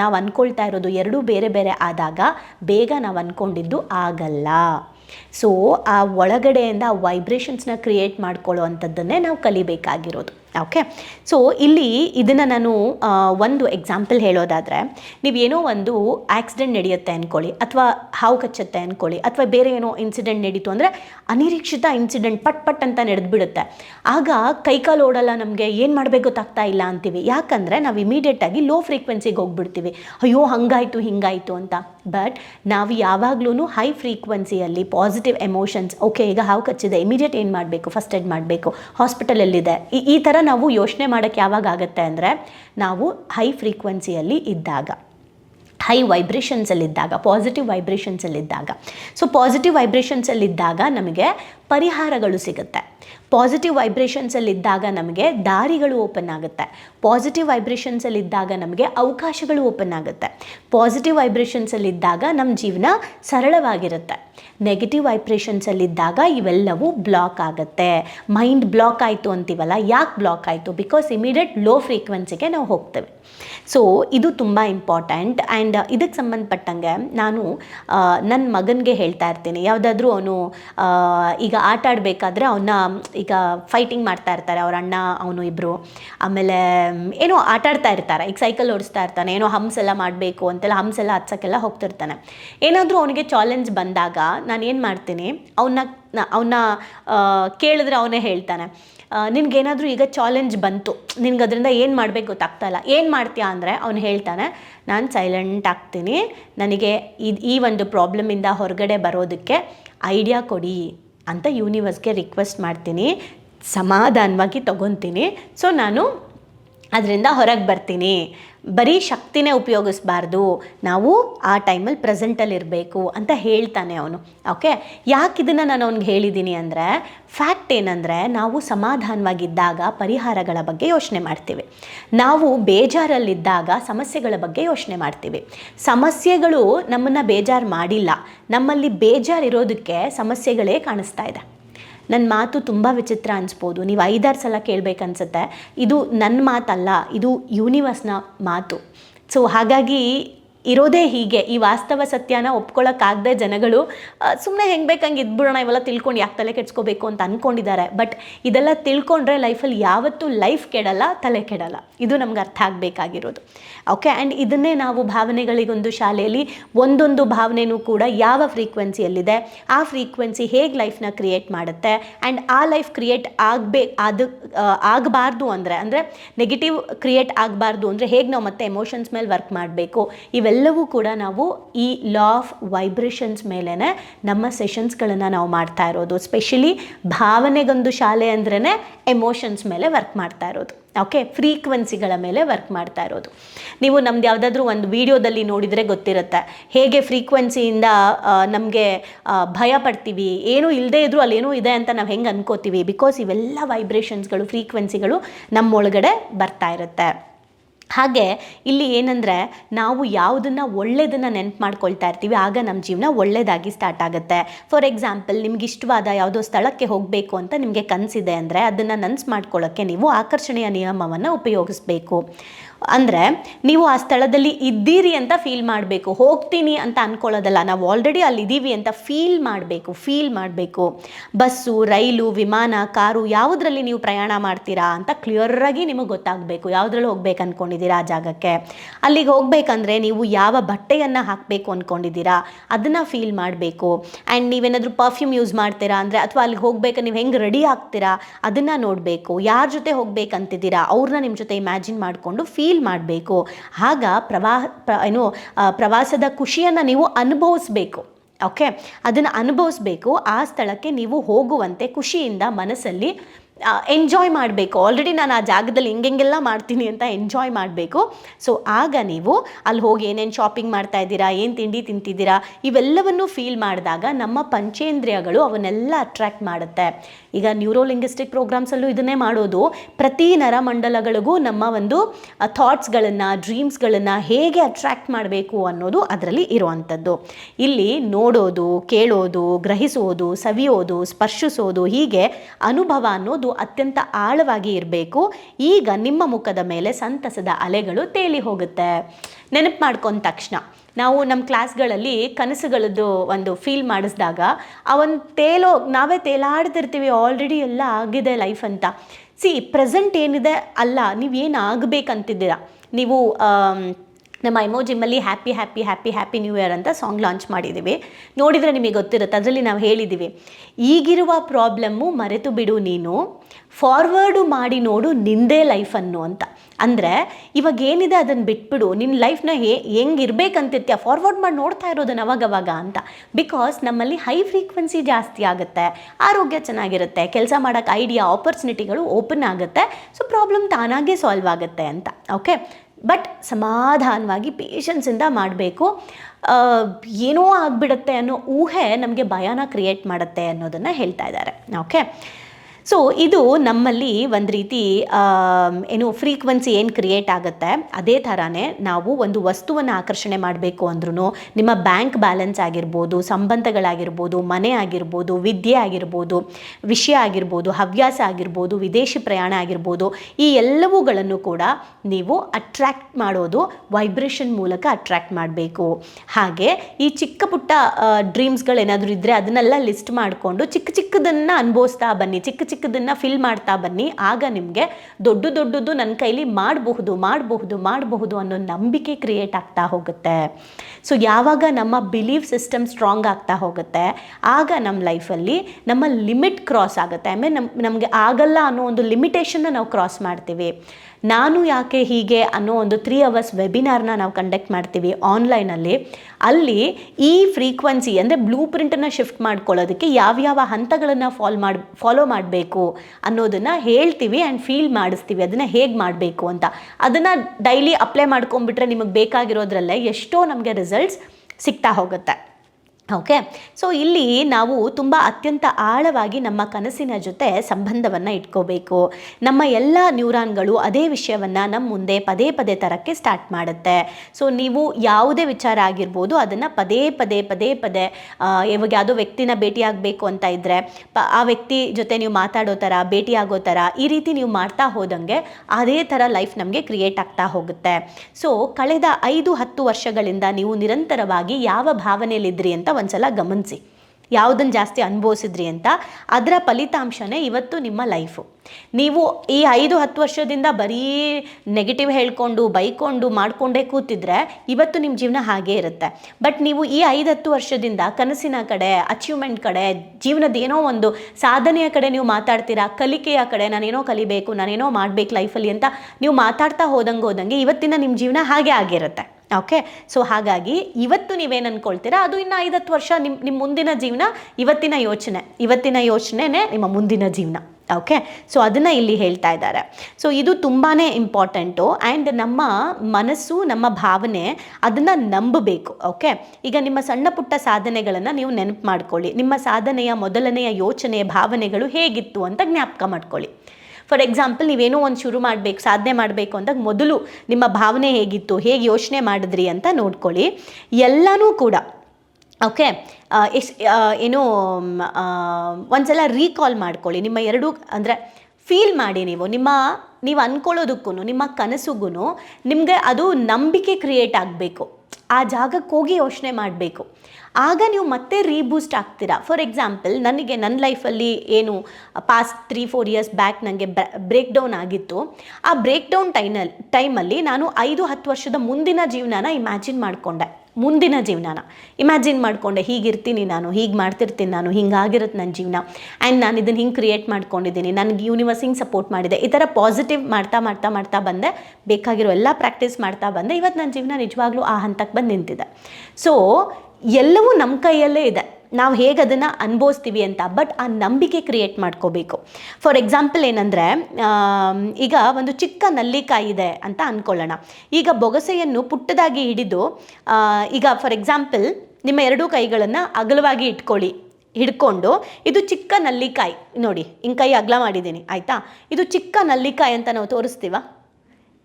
ನಾವು ಅಂದ್ಕೊಳ್ತಾ ಇರೋದು ಎರಡೂ ಬೇರೆ ಬೇರೆ ಆದಾಗ ಬೇಗ ನಾವು ಅಂದ್ಕೊಂಡಿದ್ದು ಆಗಲ್ಲ. ಸೊ ಆ ಒಳಗಡೆಯಿಂದ ಆ ವೈಬ್ರೇಷನ್ಸ್ನ ಕ್ರಿಯೇಟ್ ಮಾಡ್ಕೊಳ್ಳೋ ಅಂಥದ್ದನ್ನೇ ನಾವು ಕಲಿಬೇಕಾಗಿರೋದು. ಓಕೆ ಸೊ ಇಲ್ಲಿ ಇದನ್ನು ನಾನು ಒಂದು ಎಕ್ಸಾಂಪಲ್ ಹೇಳೋದಾದರೆ ನೀವೇನೋ ಒಂದು ಆಕ್ಸಿಡೆಂಟ್ ನಡೆಯುತ್ತೆ ಅಂದ್ಕೊಳ್ಳಿ ಅಥವಾ ಹಾವು ಕಚ್ಚುತ್ತೆ ಅಂದ್ಕೊಳ್ಳಿ ಅಥವಾ ಬೇರೆ ಏನೋ ಇನ್ಸಿಡೆಂಟ್ ನಡೀತು ಅಂದರೆ ಅನಿರೀಕ್ಷಿತ ಇನ್ಸಿಡೆಂಟ್ ಪಟ್ ಪಟ್ ಅಂತ ನಡೆದ್ಬಿಡುತ್ತೆ. ಆಗ ಕೈಕಾಲು ಓಡಲ್ಲ ನಮಗೆ, ಏನು ಮಾಡಬೇಕು ಗೊತ್ತಾಗ್ತಾ ಇಲ್ಲ ಅಂತೀವಿ. ಯಾಕಂದರೆ ನಾವು ಇಮಿಡಿಯೇಟಾಗಿ ಲೋ ಫ್ರೀಕ್ವೆನ್ಸಿಗೆ ಹೋಗ್ಬಿಡ್ತೀವಿ. ಅಯ್ಯೋ, ಹಂಗಾಯಿತು, ಹಿಂಗಾಯಿತು ಅಂತ. ಬಟ್ ನಾವು ಯಾವಾಗಲೂ ಹೈ ಫ್ರೀಕ್ವೆನ್ಸಿಯಲ್ಲಿ ಪಾಸಿಟಿವ್ ಎಮೋಷನ್ಸ್ ಓಕೆ ಈಗ ಹಾವು ಕಚ್ಚಿದೆ ಇಮಿಡಿಯೇಟ್ ಏನು ಮಾಡಬೇಕು ಫಸ್ಟ್ ಏಡ್ ಮಾಡಬೇಕು ಹಾಸ್ಪಿಟಲಲ್ಲಿದೆ ಈ ಈ ಥರ ನಾವು ಯೋಚನೆ ಮಾಡೋಕ್ಕೆ ಯಾವಾಗ ಆಗುತ್ತೆ ಅಂದರೆ ನಾವು ಹೈ ಫ್ರೀಕ್ವೆನ್ಸಿಯಲ್ಲಿ ಇದ್ದಾಗ. ಹೈ ವೈಬ್ರೇಷನ್ಸಲ್ಲಿದ್ದಾಗ ಪಾಸಿಟಿವ್ ವೈಬ್ರೇಷನ್ಸಲ್ಲಿದ್ದಾಗ ಸೊ ಪಾಸಿಟಿವ್ ವೈಬ್ರೇಷನ್ಸಲ್ಲಿದ್ದಾಗ ನಮಗೆ ಪರಿಹಾರಗಳು ಸಿಗುತ್ತೆ. ಪಾಸಿಟಿವ್ ವೈಬ್ರೇಷನ್ಸಲ್ಲಿದ್ದಾಗ ನಮಗೆ ದಾರಿಗಳು ಓಪನ್ ಆಗುತ್ತೆ. ಪಾಸಿಟಿವ್ ವೈಬ್ರೇಷನ್ಸಲ್ಲಿದ್ದಾಗ ನಮಗೆ ಅವಕಾಶಗಳು ಓಪನ್ ಆಗುತ್ತೆ. ಪಾಸಿಟಿವ್ ವೈಬ್ರೇಷನ್ಸಲ್ಲಿದ್ದಾಗ ನಮ್ಮ ಜೀವನ ಸರಳವಾಗಿರುತ್ತೆ. ನೆಗೆಟಿವ್ ವೈಬ್ರೇಷನ್ಸಲ್ಲಿದ್ದಾಗ ಇವೆಲ್ಲವೂ ಬ್ಲಾಕ್ ಆಗುತ್ತೆ. ಮೈಂಡ್ ಬ್ಲಾಕ್ ಆಯಿತು ಅಂತೀವಲ್ಲ, ಯಾಕೆ ಬ್ಲಾಕ್ ಆಯಿತು? ಬಿಕಾಸ್ ಇಮಿಡಿಯೇಟ್ ಲೋ ಫ್ರೀಕ್ವೆನ್ಸಿಗೆ ನಾವು ಹೋಗ್ತೇವೆ. ಸೊ ಇದು ತುಂಬ ಇಂಪಾರ್ಟೆಂಟ್ ಆ್ಯಂಡ್ ಇದಕ್ಕೆ ಸಂಬಂಧಪಟ್ಟಂಗೆ ನಾನು ನನ್ನ ಮಗನಿಗೆ ಹೇಳ್ತಾ ಇರ್ತೀನಿ. ಯಾವುದಾದ್ರೂ ಅವನು ಈಗ ಆಟ ಆಡಬೇಕಾದ್ರೆ ಅವನ್ನ, ಈಗ ಫೈಟಿಂಗ್ ಮಾಡ್ತಾ ಇರ್ತಾರೆ. ಅವ್ರ ಅಣ್ಣ, ಅವನು ಇಬ್ಬರು ಆಮೇಲೆ, ಏನೋ ಆಟ ಆಡ್ತಾ ಇರ್ತಾರೆ. ಈಗ ಸೈಕಲ್ ಓಡಿಸ್ತಾ ಇರ್ತಾನೆ. ಏನೋ ಹಂಸ್ ಎಲ್ಲ ಮಾಡಬೇಕು ಅಂತೆಲ್ಲ ಹಂಸ್ ಎಲ್ಲ ಹತ್ಸೋಕ್ಕೆಲ್ಲ ಹೋಗ್ತಿರ್ತಾನೆ. ಏನಾದರೂ ಅವನಿಗೆ ಚಾಲೆಂಜ್ ಬಂದಾಗ ನಾನು ಏನು ಮಾಡ್ತೀನಿ? ಅವನ್ನ ಅವನ್ನ ಕೇಳಿದ್ರೆ ಅವನೇ ಹೇಳ್ತಾನೆ. ನಿನಗೇನಾದರೂ ಈಗ ಚಾಲೆಂಜ್ ಬಂತು ನಿನಗೆ ಅದರಿಂದ ಏನು ಮಾಡಬೇಕು ಗೊತ್ತಾಗ್ತಾ ಇಲ್ಲ. ಏನು ಮಾಡ್ತೀಯಾ ಅಂದರೆ ಅವನು ಹೇಳ್ತಾನೆ, ನಾನು ಸೈಲೆಂಟ್ ಆಗ್ತೀನಿ, ನನಗೆ ಇದು, ಈ ಒಂದು ಪ್ರಾಬ್ಲಮಿಂದ ಹೊರಗಡೆ ಬರೋದಕ್ಕೆ ಐಡಿಯಾ ಕೊಡಿ ಅಂತ ಯೂನಿವರ್ಸ್ಗೆ ರಿಕ್ವೆಸ್ಟ್ ಮಾಡ್ತೀನಿ, ಸಮಾಧಾನವಾಗಿ ತಗೊತೀನಿ. ಸೊ ನಾನು ಅದರಿಂದ ಹೊರಗೆ ಬರ್ತೀನಿ. ಬರೀ ಶಕ್ತಿನೇ ಉಪಯೋಗಿಸ್ಬಾರ್ದು, ನಾವು ಆ ಟೈಮಲ್ಲಿ ಪ್ರೆಸೆಂಟಲ್ಲಿ ಇರಬೇಕು ಅಂತ ಹೇಳ್ತಾನೆ ಅವನು. ಓಕೆ? ಯಾಕೆ ಇದನ್ನು ನಾನು ಅವ್ನಿಗೆ ಹೇಳಿದ್ದೀನಿ ಅಂದರೆ, ಫ್ಯಾಕ್ಟ್ ಏನಂದರೆ, ನಾವು ಸಮಾಧಾನವಾಗಿದ್ದಾಗ ಪರಿಹಾರಗಳ ಬಗ್ಗೆ ಯೋಚನೆ ಮಾಡ್ತೀವಿ. ನಾವು ಬೇಜಾರಲ್ಲಿದ್ದಾಗ ಸಮಸ್ಯೆಗಳ ಬಗ್ಗೆ ಯೋಚನೆ ಮಾಡ್ತೀವಿ. ಸಮಸ್ಯೆಗಳು ನಮ್ಮನ್ನು ಬೇಜಾರು ಮಾಡಿಲ್ಲ. ನಮ್ಮಲ್ಲಿ ಬೇಜಾರಿರೋದಕ್ಕೆ ಸಮಸ್ಯೆಗಳೇ ಕಾಣಿಸ್ತಾ ಇದೆ. ನನ್ನ ಮಾತು ತುಂಬ ವಿಚಿತ್ರ ಅನಿಸ್ಬೋದು. ನೀವು ಐದಾರು ಸಲ ಕೇಳಬೇಕನ್ಸುತ್ತೆ. ಇದು ನನ್ನ ಮಾತಲ್ಲ, ಇದು ಯೂನಿವರ್ಸ್ನ ಮಾತು. ಸೊ ಹಾಗಾಗಿ ಇರೋದೇ ಹೀಗೆ. ಈ ವಾಸ್ತವ ಸತ್ಯನ ಒಪ್ಕೊಳ್ಳೋಕ್ಕಾಗದೆ ಜನಗಳು ಸುಮ್ಮನೆ ಹೆಂಗೆ ಬೇಕಂಗೆ ಇದ್ಬಿಡೋಣ, ಇವೆಲ್ಲ ತಿಳ್ಕೊಂಡು ಯಾಕೆ ತಲೆ ಕೆಡ್ಸ್ಕೋಬೇಕು ಅಂತ ಅಂದ್ಕೊಂಡಿದ್ದಾರೆ ಬಟ್ ಇದೆಲ್ಲ ತಿಳ್ಕೊಂಡ್ರೆ ಲೈಫಲ್ಲಿ ಯಾವತ್ತೂ ಲೈಫ್ ಕೆಡಲ್ಲ, ತಲೆ ಕೆಡಲ್ಲ. ಇದು ನಮ್ಗೆ ಅರ್ಥ ಆಗಬೇಕಾಗಿರೋದು. ಓಕೆ ಆ್ಯಂಡ್ ಇದನ್ನೇ ನಾವು ಭಾವನೆಗಳಿಗೊಂದು ಶಾಲೆಯಲ್ಲಿ ಒಂದೊಂದು ಭಾವನೆನೂ ಕೂಡ ಯಾವ ಫ್ರೀಕ್ವೆನ್ಸಿಯಲ್ಲಿದೆ, ಆ ಫ್ರೀಕ್ವೆನ್ಸಿ ಹೇಗೆ ಲೈಫ್ನ ಕ್ರಿಯೇಟ್ ಮಾಡುತ್ತೆ ಆ್ಯಂಡ್ ಆ ಲೈಫ್ ಕ್ರಿಯೇಟ್ ಆಗಬೇಕು ಅದು ಆಗಬಾರ್ದು ಅಂದರೆ ಅಂದರೆ ನೆಗೆಟಿವ್ ಕ್ರಿಯೇಟ್ ಆಗಬಾರ್ದು ಅಂದರೆ ಹೇಗೆ ನಾವು ಮತ್ತೆ ಎಮೋಷನ್ಸ್ ಮೇಲೆ ವರ್ಕ್ ಮಾಡಬೇಕು ಇವೆಲ್ಲವೂ ಕೂಡ ನಾವು ಈ ಲಾ ಆಫ್ ವೈಬ್ರೇಷನ್ಸ್ ಮೇಲೇ ನಮ್ಮ ಸೆಷನ್ಸ್ಗಳನ್ನು ನಾವು ಮಾಡ್ತಾ ಇರೋದು. ಸ್ಪೆಷಲಿ ಭಾವನೆಗೊಂದು ಶಾಲೆ ಅಂದ್ರೇ ಎಮೋಷನ್ಸ್ ಮೇಲೆ ವರ್ಕ್ ಮಾಡ್ತಾ ಇರೋದು. ಓಕೆ ಫ್ರೀಕ್ವೆನ್ಸಿಗಳ ಮೇಲೆ ವರ್ಕ್ ಮಾಡ್ತಾ ಇರೋದು. ನೀವು ನಮ್ದು ಯಾವುದಾದ್ರೂ ಒಂದು ವಿಡಿಯೋದಲ್ಲಿ ನೋಡಿದರೆ ಗೊತ್ತಿರುತ್ತೆ. ಹೇಗೆ ಫ್ರೀಕ್ವೆನ್ಸಿಯಿಂದ ನಮಗೆ ಭಯ ಪಡ್ತೀವಿ, ಏನೂ ಇಲ್ಲದೇ ಇದ್ರೂ ಅಲ್ಲೇನೂ ಇದೆ ಅಂತ ನಾವು ಹೆಂಗೆ ಅನ್ಕೋತೀವಿ? ಬಿಕಾಸ್ ಇವೆಲ್ಲ ವೈಬ್ರೇಷನ್ಸ್ಗಳು ಫ್ರೀಕ್ವೆನ್ಸಿಗಳು ನಮ್ಮೊಳಗಡೆ ಬರ್ತಾ ಇರುತ್ತೆ. ಹಾಗೆ ಇಲ್ಲಿ ಏನಂದರೆ ನಾವು ಯಾವುದನ್ನು ಒಳ್ಳೆಯದನ್ನು ನೆನ್ಪು ಮಾಡ್ಕೊಳ್ತಾ ಇರ್ತೀವಿ, ಆಗ ನಮ್ಮ ಜೀವನ ಒಳ್ಳೆಯದಾಗಿ ಸ್ಟಾರ್ಟ್ ಆಗುತ್ತೆ. ಫಾರ್ ಎಕ್ಸಾಂಪಲ್ ನಿಮ್ಗೆ ಇಷ್ಟವಾದ ಯಾವುದೋ ಸ್ಥಳಕ್ಕೆ ಹೋಗಬೇಕು ಅಂತ ನಿಮಗೆ ಕನಸಿದೆ ಅಂದರೆ ಅದನ್ನು ನನ್ಸು ಮಾಡ್ಕೊಳ್ಳೋಕ್ಕೆ ನೀವು ಆಕರ್ಷಣೆಯ ನಿಯಮವನ್ನು ಉಪಯೋಗಿಸ್ಬೇಕು. ಅಂದರೆ ನೀವು ಆ ಸ್ಥಳದಲ್ಲಿ ಇದ್ದೀರಿ ಅಂತ ಫೀಲ್ ಮಾಡಬೇಕು. ಹೋಗ್ತೀನಿ ಅಂತ ಅಂದ್ಕೊಳ್ಳೋದಲ್ಲ ನಾವು ಆಲ್ರೆಡಿ ಅಲ್ಲಿ ಇದ್ದೀವಿ ಅಂತ ಫೀಲ್ ಮಾಡಬೇಕು ಫೀಲ್ ಮಾಡಬೇಕು. ಬಸ್ಸು, ರೈಲು, ವಿಮಾನ, ಕಾರು ಯಾವುದರಲ್ಲಿ ನೀವು ಪ್ರಯಾಣ ಮಾಡ್ತೀರಾ ಅಂತ ಕ್ಲಿಯರಾಗಿ ನಿಮಗೆ ಗೊತ್ತಾಗಬೇಕು. ಯಾವುದ್ರಲ್ಲಿ ಹೋಗ್ಬೇಕು ಅಂದ್ಕೊಂಡಿದ್ದೀರಾ ಆ ಜಾಗಕ್ಕೆ? ಅಲ್ಲಿಗೆ ಹೋಗ್ಬೇಕಂದ್ರೆ ನೀವು ಯಾವ ಬಟ್ಟೆಯನ್ನು ಹಾಕಬೇಕು ಅಂದ್ಕೊಂಡಿದ್ದೀರಾ ಅದನ್ನು ಫೀಲ್ ಮಾಡಬೇಕು. ಆ್ಯಂಡ್ ನೀವೇನಾದರೂ ಪರ್ಫ್ಯೂಮ್ ಯೂಸ್ ಮಾಡ್ತೀರಾ ಅಂದರೆ, ಅಥವಾ ಅಲ್ಲಿಗೆ ಹೋಗ್ಬೇಕು, ನೀವು ಹೆಂಗೆ ರೆಡಿ ಆಗ್ತೀರಾ ಅದನ್ನು ನೋಡಬೇಕು. ಯಾರ ಜೊತೆ ಹೋಗ್ಬೇಕಂತಿದ್ದೀರಾ, ಅವ್ರನ್ನ ನಿಮ್ಮ ಜೊತೆ ಇಮ್ಯಾಜಿನ್ ಮಾಡಿಕೊಂಡು ಫೀಲ್ ಮಾಡಬೇಕು. ಆಗ ಪ್ರವಾಹ, ಪ್ರ, ಏನು ಪ್ರವಾಸದ ಖುಷಿಯನ್ನು ನೀವು ಅನುಭವಿಸ್ಬೇಕು. ಓಕೆ ಅದನ್ನು ಅನುಭವಿಸ್ಬೇಕು. ಆ ಸ್ಥಳಕ್ಕೆ ನೀವು ಹೋಗುವಂತೆ ಖುಷಿಯಿಂದ ಮನಸ್ಸಲ್ಲಿ ಎಂಜಾಯ್ ಮಾಡಬೇಕು. ಆಲ್ರೆಡಿ ನಾನು ಆ ಜಾಗದಲ್ಲಿ ಹೆಂಗೆಲ್ಲ ಮಾಡ್ತೀನಿ ಅಂತ ಎಂಜಾಯ್ ಮಾಡಬೇಕು. ಸೊ ಆಗ ನೀವು ಅಲ್ಲಿ ಹೋಗಿ ಏನೇನು ಶಾಪಿಂಗ್ ಮಾಡ್ತಾ ಇದ್ದೀರಾ, ಏನು ತಿಂಡಿ ತಿಂತಿದ್ದೀರಾ, ಇವೆಲ್ಲವನ್ನು ಫೀಲ್ ಮಾಡಿದಾಗ ನಮ್ಮ ಪಂಚೇಂದ್ರಿಯಗಳು ಅವನ್ನೆಲ್ಲ ಅಟ್ರ್ಯಾಕ್ಟ್ ಮಾಡುತ್ತೆ. ಈಗ ನ್ಯೂರೋಲಿಂಗಿಸ್ಟಿಕ್ ಪ್ರೋಗ್ರಾಮ್ಸಲ್ಲೂ ಇದನ್ನೇ ಮಾಡೋದು. ಪ್ರತಿ ನರಮಂಡಲಗಳಿಗೂ ನಮ್ಮ ಒಂದು ಥಾಟ್ಸ್ಗಳನ್ನು ಡ್ರೀಮ್ಸ್ಗಳನ್ನು ಹೇಗೆ ಅಟ್ರ್ಯಾಕ್ಟ್ ಮಾಡಬೇಕು ಅನ್ನೋದು ಅದರಲ್ಲಿ ಇರುವಂಥದ್ದು. ಇಲ್ಲಿ ನೋಡೋದು, ಕೇಳೋದು, ಗ್ರಹಿಸೋದು, ಸವಿಯೋದು, ಸ್ಪರ್ಶಿಸೋದು ಹೀಗೆ ಅನುಭವ ಅನ್ನೋದು ಅತ್ಯಂತ ಆಳವಾಗಿ ಇರಬೇಕು. ಈಗ ನಿಮ್ಮ ಮುಖದ ಮೇಲೆ ಸಂತಸದ ಅಲೆಗಳು ತೇಲಿ ಹೋಗುತ್ತೆ. ನೆನಪು ಮಾಡ್ಕೊಂಡ ತಕ್ಷಣ. ನಾವು ನಮ್ಮ ಕ್ಲಾಸ್ಗಳಲ್ಲಿ ಕನಸುಗಳದ್ದು ಒಂದು ಫೀಲ್ ಮಾಡಿಸಿದಾಗ ಆ ಒಂದು ತೇಲೋ, ನಾವೇ ತೇಲಾಡ್ತಿರ್ತೀವಿ ಆಲ್ರೆಡಿ ಎಲ್ಲ ಆಗಿದೆ ಲೈಫ್ ಅಂತ. ಸಿ ಪ್ರೆಸೆಂಟ್ ಏನಿದೆ ಅಲ್ಲ ನೀವು ಏನು ಆಗಬೇಕಂತಿದ್ದೀರಾ? ನೀವು ನಮ್ಮ ಎಮೋಜಿಮ್ಮಲ್ಲಿ happy happy happy happy new year ಅಂತ ಸಾಂಗ್ ಲಾಂಚ್ ಮಾಡಿದ್ದೀವಿ ನೋಡಿದರೆ ನಿಮಗೆ ಗೊತ್ತಿರುತ್ತೆ, ಅದರಲ್ಲಿ ನಾವು ಹೇಳಿದ್ದೀವಿ ಈಗಿರುವ ಪ್ರಾಬ್ಲಮ್ಮು ಮರೆತು ಬಿಡು ನೀನು ಫಾರ್ವರ್ಡು ಮಾಡಿ ನೋಡು ನಿಂದೇ ಲೈಫನ್ನು ಅಂತ. ಅಂದರೆ ಇವಾಗ ಏನಿದೆ ಅದನ್ನು ಬಿಟ್ಬಿಡು ನಿನ್ನ ಲೈಫ್ನ ಹೇ ಹೆಂಗಿರ್ಬೇಕಂತಿರ್ತೀಯ ಫಾರ್ವರ್ಡ್ ಮಾಡಿ ನೋಡ್ತಾ ಇರೋದನ್ನ ಅವಾಗವಾಗ ಅಂತ. ಬಿಕಾಸ್ ನಮ್ಮಲ್ಲಿ ಹೈ ಫ್ರೀಕ್ವೆನ್ಸಿ ಜಾಸ್ತಿ ಆಗುತ್ತೆ, ಆರೋಗ್ಯ ಚೆನ್ನಾಗಿರುತ್ತೆ, ಕೆಲಸ ಮಾಡೋಕ್ಕೆ ಐಡಿಯಾ ಆಪರ್ಚುನಿಟಿಗಳು ಓಪನ್ ಆಗುತ್ತೆ ಸೊ ಪ್ರಾಬ್ಲಮ್ ತಾನಾಗೇ ಸಾಲ್ವ್ ಆಗುತ್ತೆ ಅಂತ ಓಕೆ ಬಟ್ ಸಮಾಧಾನವಾಗಿ ಪೇಷನ್ಸಿಂದ ಮಾಡಬೇಕು. ಏನೋ ಆಗಿಬಿಡುತ್ತೆ ಅನ್ನೋ ಊಹೆ ನಮಗೆ ಭಯನ ಕ್ರಿಯೇಟ್ ಮಾಡುತ್ತೆ ಅನ್ನೋದನ್ನು ಹೇಳ್ತಾ ಇದ್ದಾರೆ. ಓಕೆ ಸೊ ಇದು ನಮ್ಮಲ್ಲಿ ಒಂದು ರೀತಿ ಏನು ಫ್ರೀಕ್ವೆನ್ಸಿ ಏನು ಕ್ರಿಯೇಟ್ ಆಗುತ್ತೆ, ಅದೇ ಥರನೇ ನಾವು ಒಂದು ವಸ್ತುವನ್ನು ಆಕರ್ಷಣೆ ಮಾಡಬೇಕು ಅಂದ್ರೂ ನಿಮ್ಮ ಬ್ಯಾಂಕ್ ಬ್ಯಾಲೆನ್ಸ್ ಆಗಿರ್ಬೋದು, ಸಂಬಂಧಗಳಾಗಿರ್ಬೋದು, ಮನೆ ಆಗಿರ್ಬೋದು, ವಿದ್ಯೆ ಆಗಿರ್ಬೋದು, ವಿಷಯ ಆಗಿರ್ಬೋದು, ಹವ್ಯಾಸ ಆಗಿರ್ಬೋದು, ವಿದೇಶಿ ಪ್ರಯಾಣ ಆಗಿರ್ಬೋದು, ಈ ಎಲ್ಲವುಗಳನ್ನು ಕೂಡ ನೀವು ಅಟ್ರ್ಯಾಕ್ಟ್ ಮಾಡೋದು ವೈಬ್ರೇಷನ್ ಮೂಲಕ ಅಟ್ರ್ಯಾಕ್ಟ್ ಮಾಡಬೇಕು. ಹಾಗೆ ಈ ಚಿಕ್ಕ ಪುಟ್ಟ ಡ್ರೀಮ್ಸ್ಗಳೇನಾದರೂ ಇದ್ದರೆ ಅದನ್ನೆಲ್ಲ ಲಿಸ್ಟ್ ಮಾಡಿಕೊಂಡು ಚಿಕ್ಕ ಚಿಕ್ಕದನ್ನು ಅನುಭವಿಸ್ತಾ ಬನ್ನಿ ಚಿಕ್ಕ ಚಿಕ್ಕದನ್ನು ಫಿಲ್ ಮಾಡ್ತಾ ಬನ್ನಿ. ಆಗ ನಿಮಗೆ ದೊಡ್ಡ ದೊಡ್ಡದು ನನ್ನ ಕೈಲಿ ಮಾಡಬಹುದು ಮಾಡಬಹುದು ಮಾಡಬಹುದು ಅನ್ನೋ ನಂಬಿಕೆ ಕ್ರಿಯೇಟ್ ಆಗ್ತಾ ಹೋಗುತ್ತೆ. ಸೊ ಯಾವಾಗ ನಮ್ಮ ಬಿಲೀಫ್ ಸಿಸ್ಟಮ್ ಸ್ಟ್ರಾಂಗ್ ಆಗ್ತಾ ಹೋಗುತ್ತೆ, ಆಗ ನಮ್ಮ ಲೈಫಲ್ಲಿ ನಮ್ಮ ಲಿಮಿಟ್ ಕ್ರಾಸ್ ಆಗುತ್ತೆ. ಆಮೇಲೆ ನಮ್, ನಮಗೆ ಆಗಲ್ಲ ಅನ್ನೋ ಒಂದು ಲಿಮಿಟೇಷನ್ನ ನಾವು ಕ್ರಾಸ್ ಮಾಡ್ತೀವಿ. ನಾನು ಯಾಕೆ ಹೀಗೆ ಅನ್ನೋ ಒಂದು ತ್ರೀ ಅವರ್ಸ್ ವೆಬಿನಾರ್ನ ನಾವು ಕಂಡಕ್ಟ್ ಮಾಡ್ತೀವಿ ಆನ್ಲೈನಲ್ಲಿ ಅಲ್ಲಿ. ಈ ಫ್ರೀಕ್ವೆನ್ಸಿ ಅಂದರೆ ಬ್ಲೂ ಪ್ರಿಂಟನ್ನು ಶಿಫ್ಟ್ ಮಾಡ್ಕೊಳ್ಳೋದಕ್ಕೆ ಯಾವ್ಯಾವ ಹಂತಗಳನ್ನು ಫಾಲ್ ಮಾಡಿ ಫಾಲೋ ಮಾಡಬೇಕು ಅನ್ನೋದನ್ನು ಹೇಳ್ತೀವಿ ಆ್ಯಂಡ್ ಫೀಲ್ ಮಾಡಿಸ್ತೀವಿ. ಅದನ್ನು ಹೇಗೆ ಮಾಡಬೇಕು ಅಂತ. ಅದನ್ನು ಡೈಲಿ ಅಪ್ಲೈ ಮಾಡ್ಕೊಂಡ್ಬಿಟ್ರೆ ನಿಮಗೆ ಬೇಕಾಗಿರೋದ್ರಲ್ಲೇ ಎಷ್ಟೋ ನಮಗೆ ರಿಸಲ್ಟ್ಸ್ ಸಿಗ್ತಾ ಹೋಗುತ್ತೆ. ಓಕೆ ಸೊ ಇಲ್ಲಿ ನಾವು ತುಂಬ ಅತ್ಯಂತ ಆಳವಾಗಿ ನಮ್ಮ ಕನಸಿನ ಜೊತೆ ಸಂಬಂಧವನ್ನು ಇಟ್ಕೋಬೇಕು. ನಮ್ಮ ಎಲ್ಲ ನ್ಯೂರಾನ್ಗಳು ಅದೇ ವಿಷಯವನ್ನು ನಮ್ಮ ಮುಂದೆ ಪದೇ ಪದೇ ತರಕ್ಕೆ ಸ್ಟಾರ್ಟ್ ಮಾಡುತ್ತೆ. ಸೊ ನೀವು ಯಾವುದೇ ವಿಚಾರ ಆಗಿರ್ಬೋದು ಅದನ್ನು ಪದೇ ಪದೇ ಪದೇ ಪದೇ ಇವಾಗ ಯಾವುದೋ ವ್ಯಕ್ತಿನ ಭೇಟಿಯಾಗಬೇಕು ಅಂತ ಇದ್ದರೆ ಪ, ಆ ವ್ಯಕ್ತಿ ಜೊತೆ ನೀವು ಮಾತಾಡೋ ಥರ ಭೇಟಿಯಾಗೋ ಥರ ಈ ರೀತಿ ನೀವು ಮಾಡ್ತಾ ಹೋದಂಗೆ ಅದೇ ಥರ ಲೈಫ್ ನಮಗೆ ಕ್ರಿಯೇಟ್ ಆಗ್ತಾ ಹೋಗುತ್ತೆ. ಸೊ ಕಳೆದ ಐದು ಹತ್ತು ವರ್ಷಗಳಿಂದ ನೀವು ನಿರಂತರವಾಗಿ ಯಾವ ಭಾವನೆಯಲ್ಲಿದ್ದಿರಿ ಅಂತ ಒಂದ್ಸಲ ಗಮನಿಸಿ. ಯಾವುದನ್ನು ಜಾಸ್ತಿ ಅನುಭವಿಸಿದ್ರಿ ಅಂತ? ಅದರ ಫಲಿತಾಂಶನೇ ಇವತ್ತು ನಿಮ್ಮ ಲೈಫು. ನೀವು ಈ ಐದು ಹತ್ತು ವರ್ಷದಿಂದ ಬರೀ ನೆಗೆಟಿವ್ ಹೇಳ್ಕೊಂಡು, ಬೈಕೊಂಡು, ಮಾಡಿಕೊಂಡೇ ಕೂತಿದ್ರೆ ಇವತ್ತು ನಿಮ್ಮ ಜೀವನ ಹಾಗೇ ಇರುತ್ತೆ. ಬಟ್ ನೀವು ಈ ಐದು ಹತ್ತು ವರ್ಷದಿಂದ ಕನಸಿನ ಕಡೆ ಅಚೀವ್ಮೆಂಟ್ ಕಡೆ, ಜೀವನದ ಏನೋ ಒಂದು ಸಾಧನೆಯ ಕಡೆ ನೀವು ಮಾತಾಡ್ತೀರಾ? ಕಲಿಕೆಯ ಕಡೆ, ನಾನೇನೋ ಕಲಿಬೇಕು, ನಾನೇನೋ ಮಾಡ್ಬೇಕು ಲೈಫಲ್ಲಿ ಅಂತ ನೀವು ಮಾತಾಡ್ತಾ ಹೋದಂಗೆ ಹೋದಂಗೆ ಇವತ್ತಿನ ನಿಮ್ಮ ಜೀವನ ಹಾಗೆ ಆಗಿರುತ್ತೆ. ಓಕೆ ಸೊ ಹಾಗಾಗಿ ಇವತ್ತು ನೀವೇನು ಅನ್ಕೊಳ್ತೀರಾ? ಅದು ಇನ್ನು ಐದತ್ತು ವರ್ಷ ನಿಮ್ಮ ನಿಮ್ಮ ಮುಂದಿನ ಜೀವನ, ಇವತ್ತಿನ ಯೋಚನೆ, ಇವತ್ತಿನ ಯೋಚನೆನೇ ನಿಮ್ಮ ಮುಂದಿನ ಜೀವನ. ಓಕೆ ಸೊ ಅದನ್ನು ಇಲ್ಲಿ ಹೇಳ್ತಾ ಇದ್ದಾರೆ. ಸೊ ಇದು ತುಂಬಾ ಇಂಪಾರ್ಟೆಂಟು ಆ್ಯಂಡ್ ನಮ್ಮ ಮನಸ್ಸು, ನಮ್ಮ ಭಾವನೆ ಅದನ್ನು ನಂಬಬೇಕು. ಓಕೆ ಈಗ ನಿಮ್ಮ ಸಣ್ಣ ಪುಟ್ಟ ಸಾಧನೆಗಳನ್ನು ನೀವು ನೆನಪು ಮಾಡ್ಕೊಳ್ಳಿ. ನಿಮ್ಮ ಸಾಧನೆಯ ಮೊದಲನೆಯ ಯೋಚನೆ ಭಾವನೆಗಳು ಹೇಗಿತ್ತು ಅಂತ ಜ್ಞಾಪಕ ಮಾಡ್ಕೊಳ್ಳಿ. ಫಾರ್ ಎಕ್ಸಾಂಪಲ್ ನೀವೇನೋ ಒಂದು ಶುರು ಮಾಡಬೇಕು, ಸಾಧನೆ ಮಾಡಬೇಕು ಅಂದಾಗ ಮೊದಲು ನಿಮ್ಮ ಭಾವನೆ ಹೇಗಿತ್ತು, ಹೇಗೆ ಯೋಚನೆ ಮಾಡಿದ್ರಿ ಅಂತ ನೋಡ್ಕೊಳ್ಳಿ. ಎಲ್ಲನೂ ಕೂಡ ಓಕೆ ಎಸ್ ಏನು ಒಂದ್ಸಲ ರೀಕಾಲ್ ಮಾಡ್ಕೊಳ್ಳಿ. ನಿಮ್ಮ ಎರಡು, ಅಂದರೆ ಫೀಲ್ ಮಾಡಿ ನೀವು. ನಿಮ್ಮ, ನೀವು ಅಂದ್ಕೊಳ್ಳೋದಕ್ಕೂ ನಿಮ್ಮ ಕನಸುಗೂ ನಿಮಗೆ ಅದು ನಂಬಿಕೆ ಕ್ರಿಯೇಟ್ ಆಗಬೇಕು. ಆ ಜಾಗಕ್ಕೆ ಹೋಗಿ ಯೋಚನೆ ಮಾಡಬೇಕು. ಆಗ ನೀವು ಮತ್ತೆ ರೀಬೂಸ್ಟ್ ಆಗ್ತೀರಾ? ಫಾರ್ ಎಕ್ಸಾಂಪಲ್ ನನಗೆ ನನ್ನ ಲೈಫಲ್ಲಿ ಏನು past three four years back ನನಗೆ ಬ್ರೇಕ್ ಡೌನ್ ಆಗಿತ್ತು. ಆ ಬ್ರೇಕ್ ಡೌನ್ ಟೈನಲ್ಲಿ ಟೈಮಲ್ಲಿ ನಾನು ಐದು, ಹತ್ತು ವರ್ಷದ ಮುಂದಿನ ಜೀವನನ ಇಮ್ಯಾಜಿನ್ ಮಾಡಿಕೊಂಡೆ. ಮುಂದಿನ ಜೀವನನ. ಇಮ್ಯಾಜಿನ್ ಮಾಡಿಕೊಂಡೆ, ಹೀಗಿರ್ತೀನಿ ನಾನು, ಹೀಗೆ ಮಾಡ್ತಿರ್ತೀನಿ ನಾನು ಹಿಂಗಾಗಿರುತ್ತೆ ನನ್ನ ಜೀವನ. ಆ್ಯಂಡ್ ನಾನು ಇದನ್ನು ಹಿಂಗೆ ಕ್ರಿಯೇಟ್ ಮಾಡ್ಕೊಂಡಿದ್ದೀನಿ ನನಗೆ ಯೂನಿವರ್ಸ್ ಹಿಂಗೆ ಸಪೋರ್ಟ್ ಮಾಡಿದೆ. ಈ ಥರ ಪಾಸಿಟಿವ್ ಮಾಡ್ತಾ ಮಾಡ್ತಾ ಮಾಡ್ತಾ ಬಂದೆ. ಬೇಕಾಗಿರೋ ಎಲ್ಲ ಪ್ರಾಕ್ಟೀಸ್ ಮಾಡ್ತಾ ಬಂದೆ. ಇವತ್ತು ನನ್ನ ಜೀವನ ನಿಜವಾಗ್ಲೂ ಆ ಹಂತಕ್ಕೆ ಬಂದು ನಿಂತಿದೆ. ಸೊ ಎಲ್ಲವೂ ನಮ್ಮ ಕೈಯಲ್ಲೇ ಇದೆ. ನಾವು ಹೇಗೆ ಅದನ್ನು ಅನುಭವಿಸ್ತೀವಿ ಅಂತ ಬಟ್ ಆ ನಂಬಿಕೆ ಕ್ರಿಯೇಟ್ ಮಾಡ್ಕೋಬೇಕು. ಫಾರ್ ಎಕ್ಸಾಂಪಲ್ ಏನಂದರೆ ಈಗ ಒಂದು ಚಿಕ್ಕ ನಲ್ಲಿಕಾಯಿ ಇದೆ ಅಂತ ಅಂದ್ಕೊಳ್ಳೋಣ ಈಗ ಬೊಗಸೆಯನ್ನು ಪುಟ್ಟದಾಗಿ ಹಿಡಿದು ಈಗ ಫಾರ್ ಎಕ್ಸಾಂಪಲ್ ನಿಮ್ಮ ಎರಡೂ ಕೈಗಳನ್ನು ಅಗಲವಾಗಿ ಇಟ್ಕೊಳ್ಳಿ, ಹಿಡ್ಕೊಂಡು, ಇದು ಚಿಕ್ಕ ನಲ್ಲಿಕಾಯಿ, ನೋಡಿ ಹಿಂಗೆ ಕೈ ಅಗಲ ಮಾಡಿದ್ದೀನಿ, ಆಯಿತಾ? ಇದು ಚಿಕ್ಕ ನಲ್ಲಿಕಾಯಿ ಅಂತ ನಾವು ತೋರಿಸ್ತೀವ?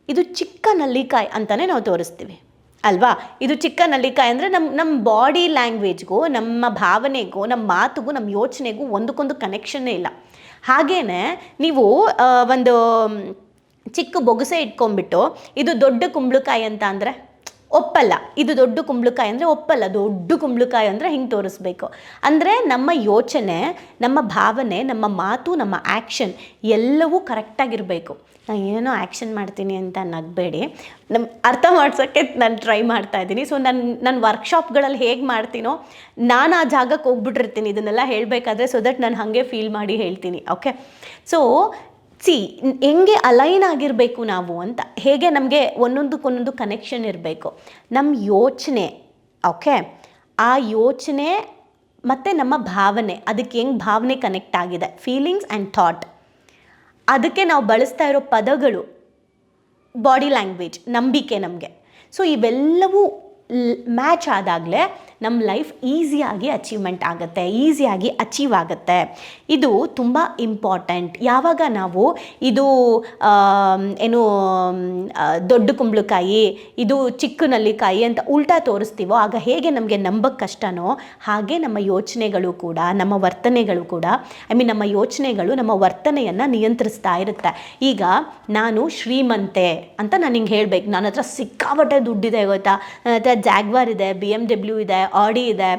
ಇದು ಚಿಕ್ಕ ನಲ್ಲಿಕಾಯಿ ಅಂತಲೇ ನಾವು ತೋರಿಸ್ತೀವಿ. ಅಲ್ವಾ? ಇದು ಚಿಕ್ಕ ನಲ್ಲಿಕಾಯಿ ಅಂದರೆ ನಮ್ಮ ನಮ್ಮ ಬಾಡಿ ಲ್ಯಾಂಗ್ವೇಜ್ಗೂ ನಮ್ಮ ಭಾವನೆಗೂ ನಮ್ಮ ಮಾತುಗೂ ನಮ್ಮ ಯೋಚನೆಗೂ ಒಂದಕ್ಕೊಂದು ಕನೆಕ್ಷನ್ನೇ ಇಲ್ಲ. ಹಾಗೇನೆ ನೀವು ಒಂದು, ಚಿಕ್ಕ ಬೊಗಸೆ ಇಟ್ಕೊಂಡ್ಬಿಟ್ಟು ಇದು ದೊಡ್ಡ ಕುಂಬಳಕಾಯಿ ಅಂತ ಅಂದರೆ? ಒಪ್ಪಲ್ಲ. ಇದು ದೊಡ್ಡ ಕುಂಬಳಕಾಯಿ ಅಂದರೆ ಒಪ್ಪಲ್ಲ. ದೊಡ್ಡ ಕುಂಬಳಕಾಯಿ ಅಂದರೆ ಹಿಂಗೆ ತೋರಿಸ್ಬೇಕು. ಅಂದರೆ ನಮ್ಮ ಯೋಚನೆ, ನಮ್ಮ ಭಾವನೆ, ನಮ್ಮ ಮಾತು, ನಮ್ಮ ಆ್ಯಕ್ಷನ್ ಎಲ್ಲವೂ ಕರೆಕ್ಟಾಗಿರಬೇಕು ನಾನು ಏನೇನೋ ಆ್ಯಕ್ಷನ್ ಮಾಡ್ತೀನಿ ಅಂತ ನಗಬೇಡಿ. ನಮ್ಮ ಅರ್ಥ ಮಾಡ್ಸೋಕ್ಕೆ ನಾನು ಟ್ರೈ ಮಾಡ್ತಾ ಇದ್ದೀನಿ. ಸೊ ನನ್ನ ನನ್ನ ವರ್ಕ್ಶಾಪ್ಗಳಲ್ಲಿ ಹೇಗೆ ಮಾಡ್ತೀನೋ ನಾನು ಆ ಜಾಗಕ್ಕೆ ಹೋಗ್ಬಿಟ್ಟಿರ್ತೀನಿ. ಇದನ್ನೆಲ್ಲ ಹೇಳಬೇಕಾದ್ರೆ ಸೊ ದಟ್ ನಾನು ಹಾಗೆ ಫೀಲ್ ಮಾಡಿ ಹೇಳ್ತೀನಿ. ಓಕೆ ಸೊ ಸಿ, ಹೆಂಗೆ ಅಲೈನ್ ಆಗಿರಬೇಕು ನಾವು ಅಂತ, ಹೇಗೆ ನಮಗೆ ಒಂದೊಂದಕ್ಕೊಂದೊಂದು ಕನೆಕ್ಷನ್ ಇರಬೇಕು. ನಮ್ಮ ಯೋಚನೆ ಓಕೆ ಆ ಯೋಚನೆ ಮತ್ತು ನಮ್ಮ ಭಾವನೆ, ಅದಕ್ಕೆ ಹೆಂಗೆ ಭಾವನೆ ಕನೆಕ್ಟ್ ಆಗಿದೆ? ಫೀಲಿಂಗ್ಸ್ ಆ್ಯಂಡ್ ಥಾಟ್ ಅದಕ್ಕೆ ನಾವು ಬಳಸ್ತಾ ಇರೋ ಪದಗಳು ಬಾಡಿ ಲ್ಯಾಂಗ್ವೇಜ್ ನಂಬಿಕೆ ನಮಗೆ. ಸೊ ಇವೆಲ್ಲವೂ ಮ್ಯಾಚ್ ಆದಾಗಲೇ ನಮ್ಮ ಲೈಫ್ ಈಸಿಯಾಗಿ ಅಚೀವ್ಮೆಂಟ್ ಆಗುತ್ತೆ ಈಸಿಯಾಗಿ ಅಚೀವ್ ಆಗುತ್ತೆ. ಇದು ತುಂಬ ಇಂಪಾರ್ಟೆಂಟ್. ಯಾವಾಗ ನಾವು ಇದು ಏನು ದೊಡ್ಡ ಕುಂಬಳಕಾಯಿ, ಇದು ಚಿಕ್ಕ ನಲ್ಲಿಕಾಯಿ ಅಂತ ಉಲ್ಟಾ ತೋರಿಸ್ತೀವೋ, ಆಗ ಹೇಗೆ ನಮಗೆ ನಂಬಕ್ಕೆ ಕಷ್ಟನೋ, ಹಾಗೆ ನಮ್ಮ ಯೋಚನೆಗಳು ಕೂಡ, ನಮ್ಮ ವರ್ತನೆಗಳು ಕೂಡ ಐ ಮೀನ್ ನಮ್ಮ ಯೋಚನೆಗಳು, ನಮ್ಮ ವರ್ತನೆಯನ್ನು ನಿಯಂತ್ರಿಸ್ತಾ ಇರುತ್ತೆ. ಈಗ ನಾನು ಶ್ರೀಮಂತೆ ಅಂತ ನಾನು ಹಿಂಗೆ ಹೇಳಬೇಕು. ನನ್ನ ಹತ್ರ ಸಿಕ್ಕಾಪಟ್ಟೆ ದುಡ್ಡಿದೆ, ಗೊತ್ತಾ? ನನ್ನ ಹತ್ರ ಜಾಗ್ವಾರ್ ಇದೆ ಬಿ ಎಂ ಡಬ್ಲ್ಯೂ ಇದೆ ಆಡಿ ಇದೆ.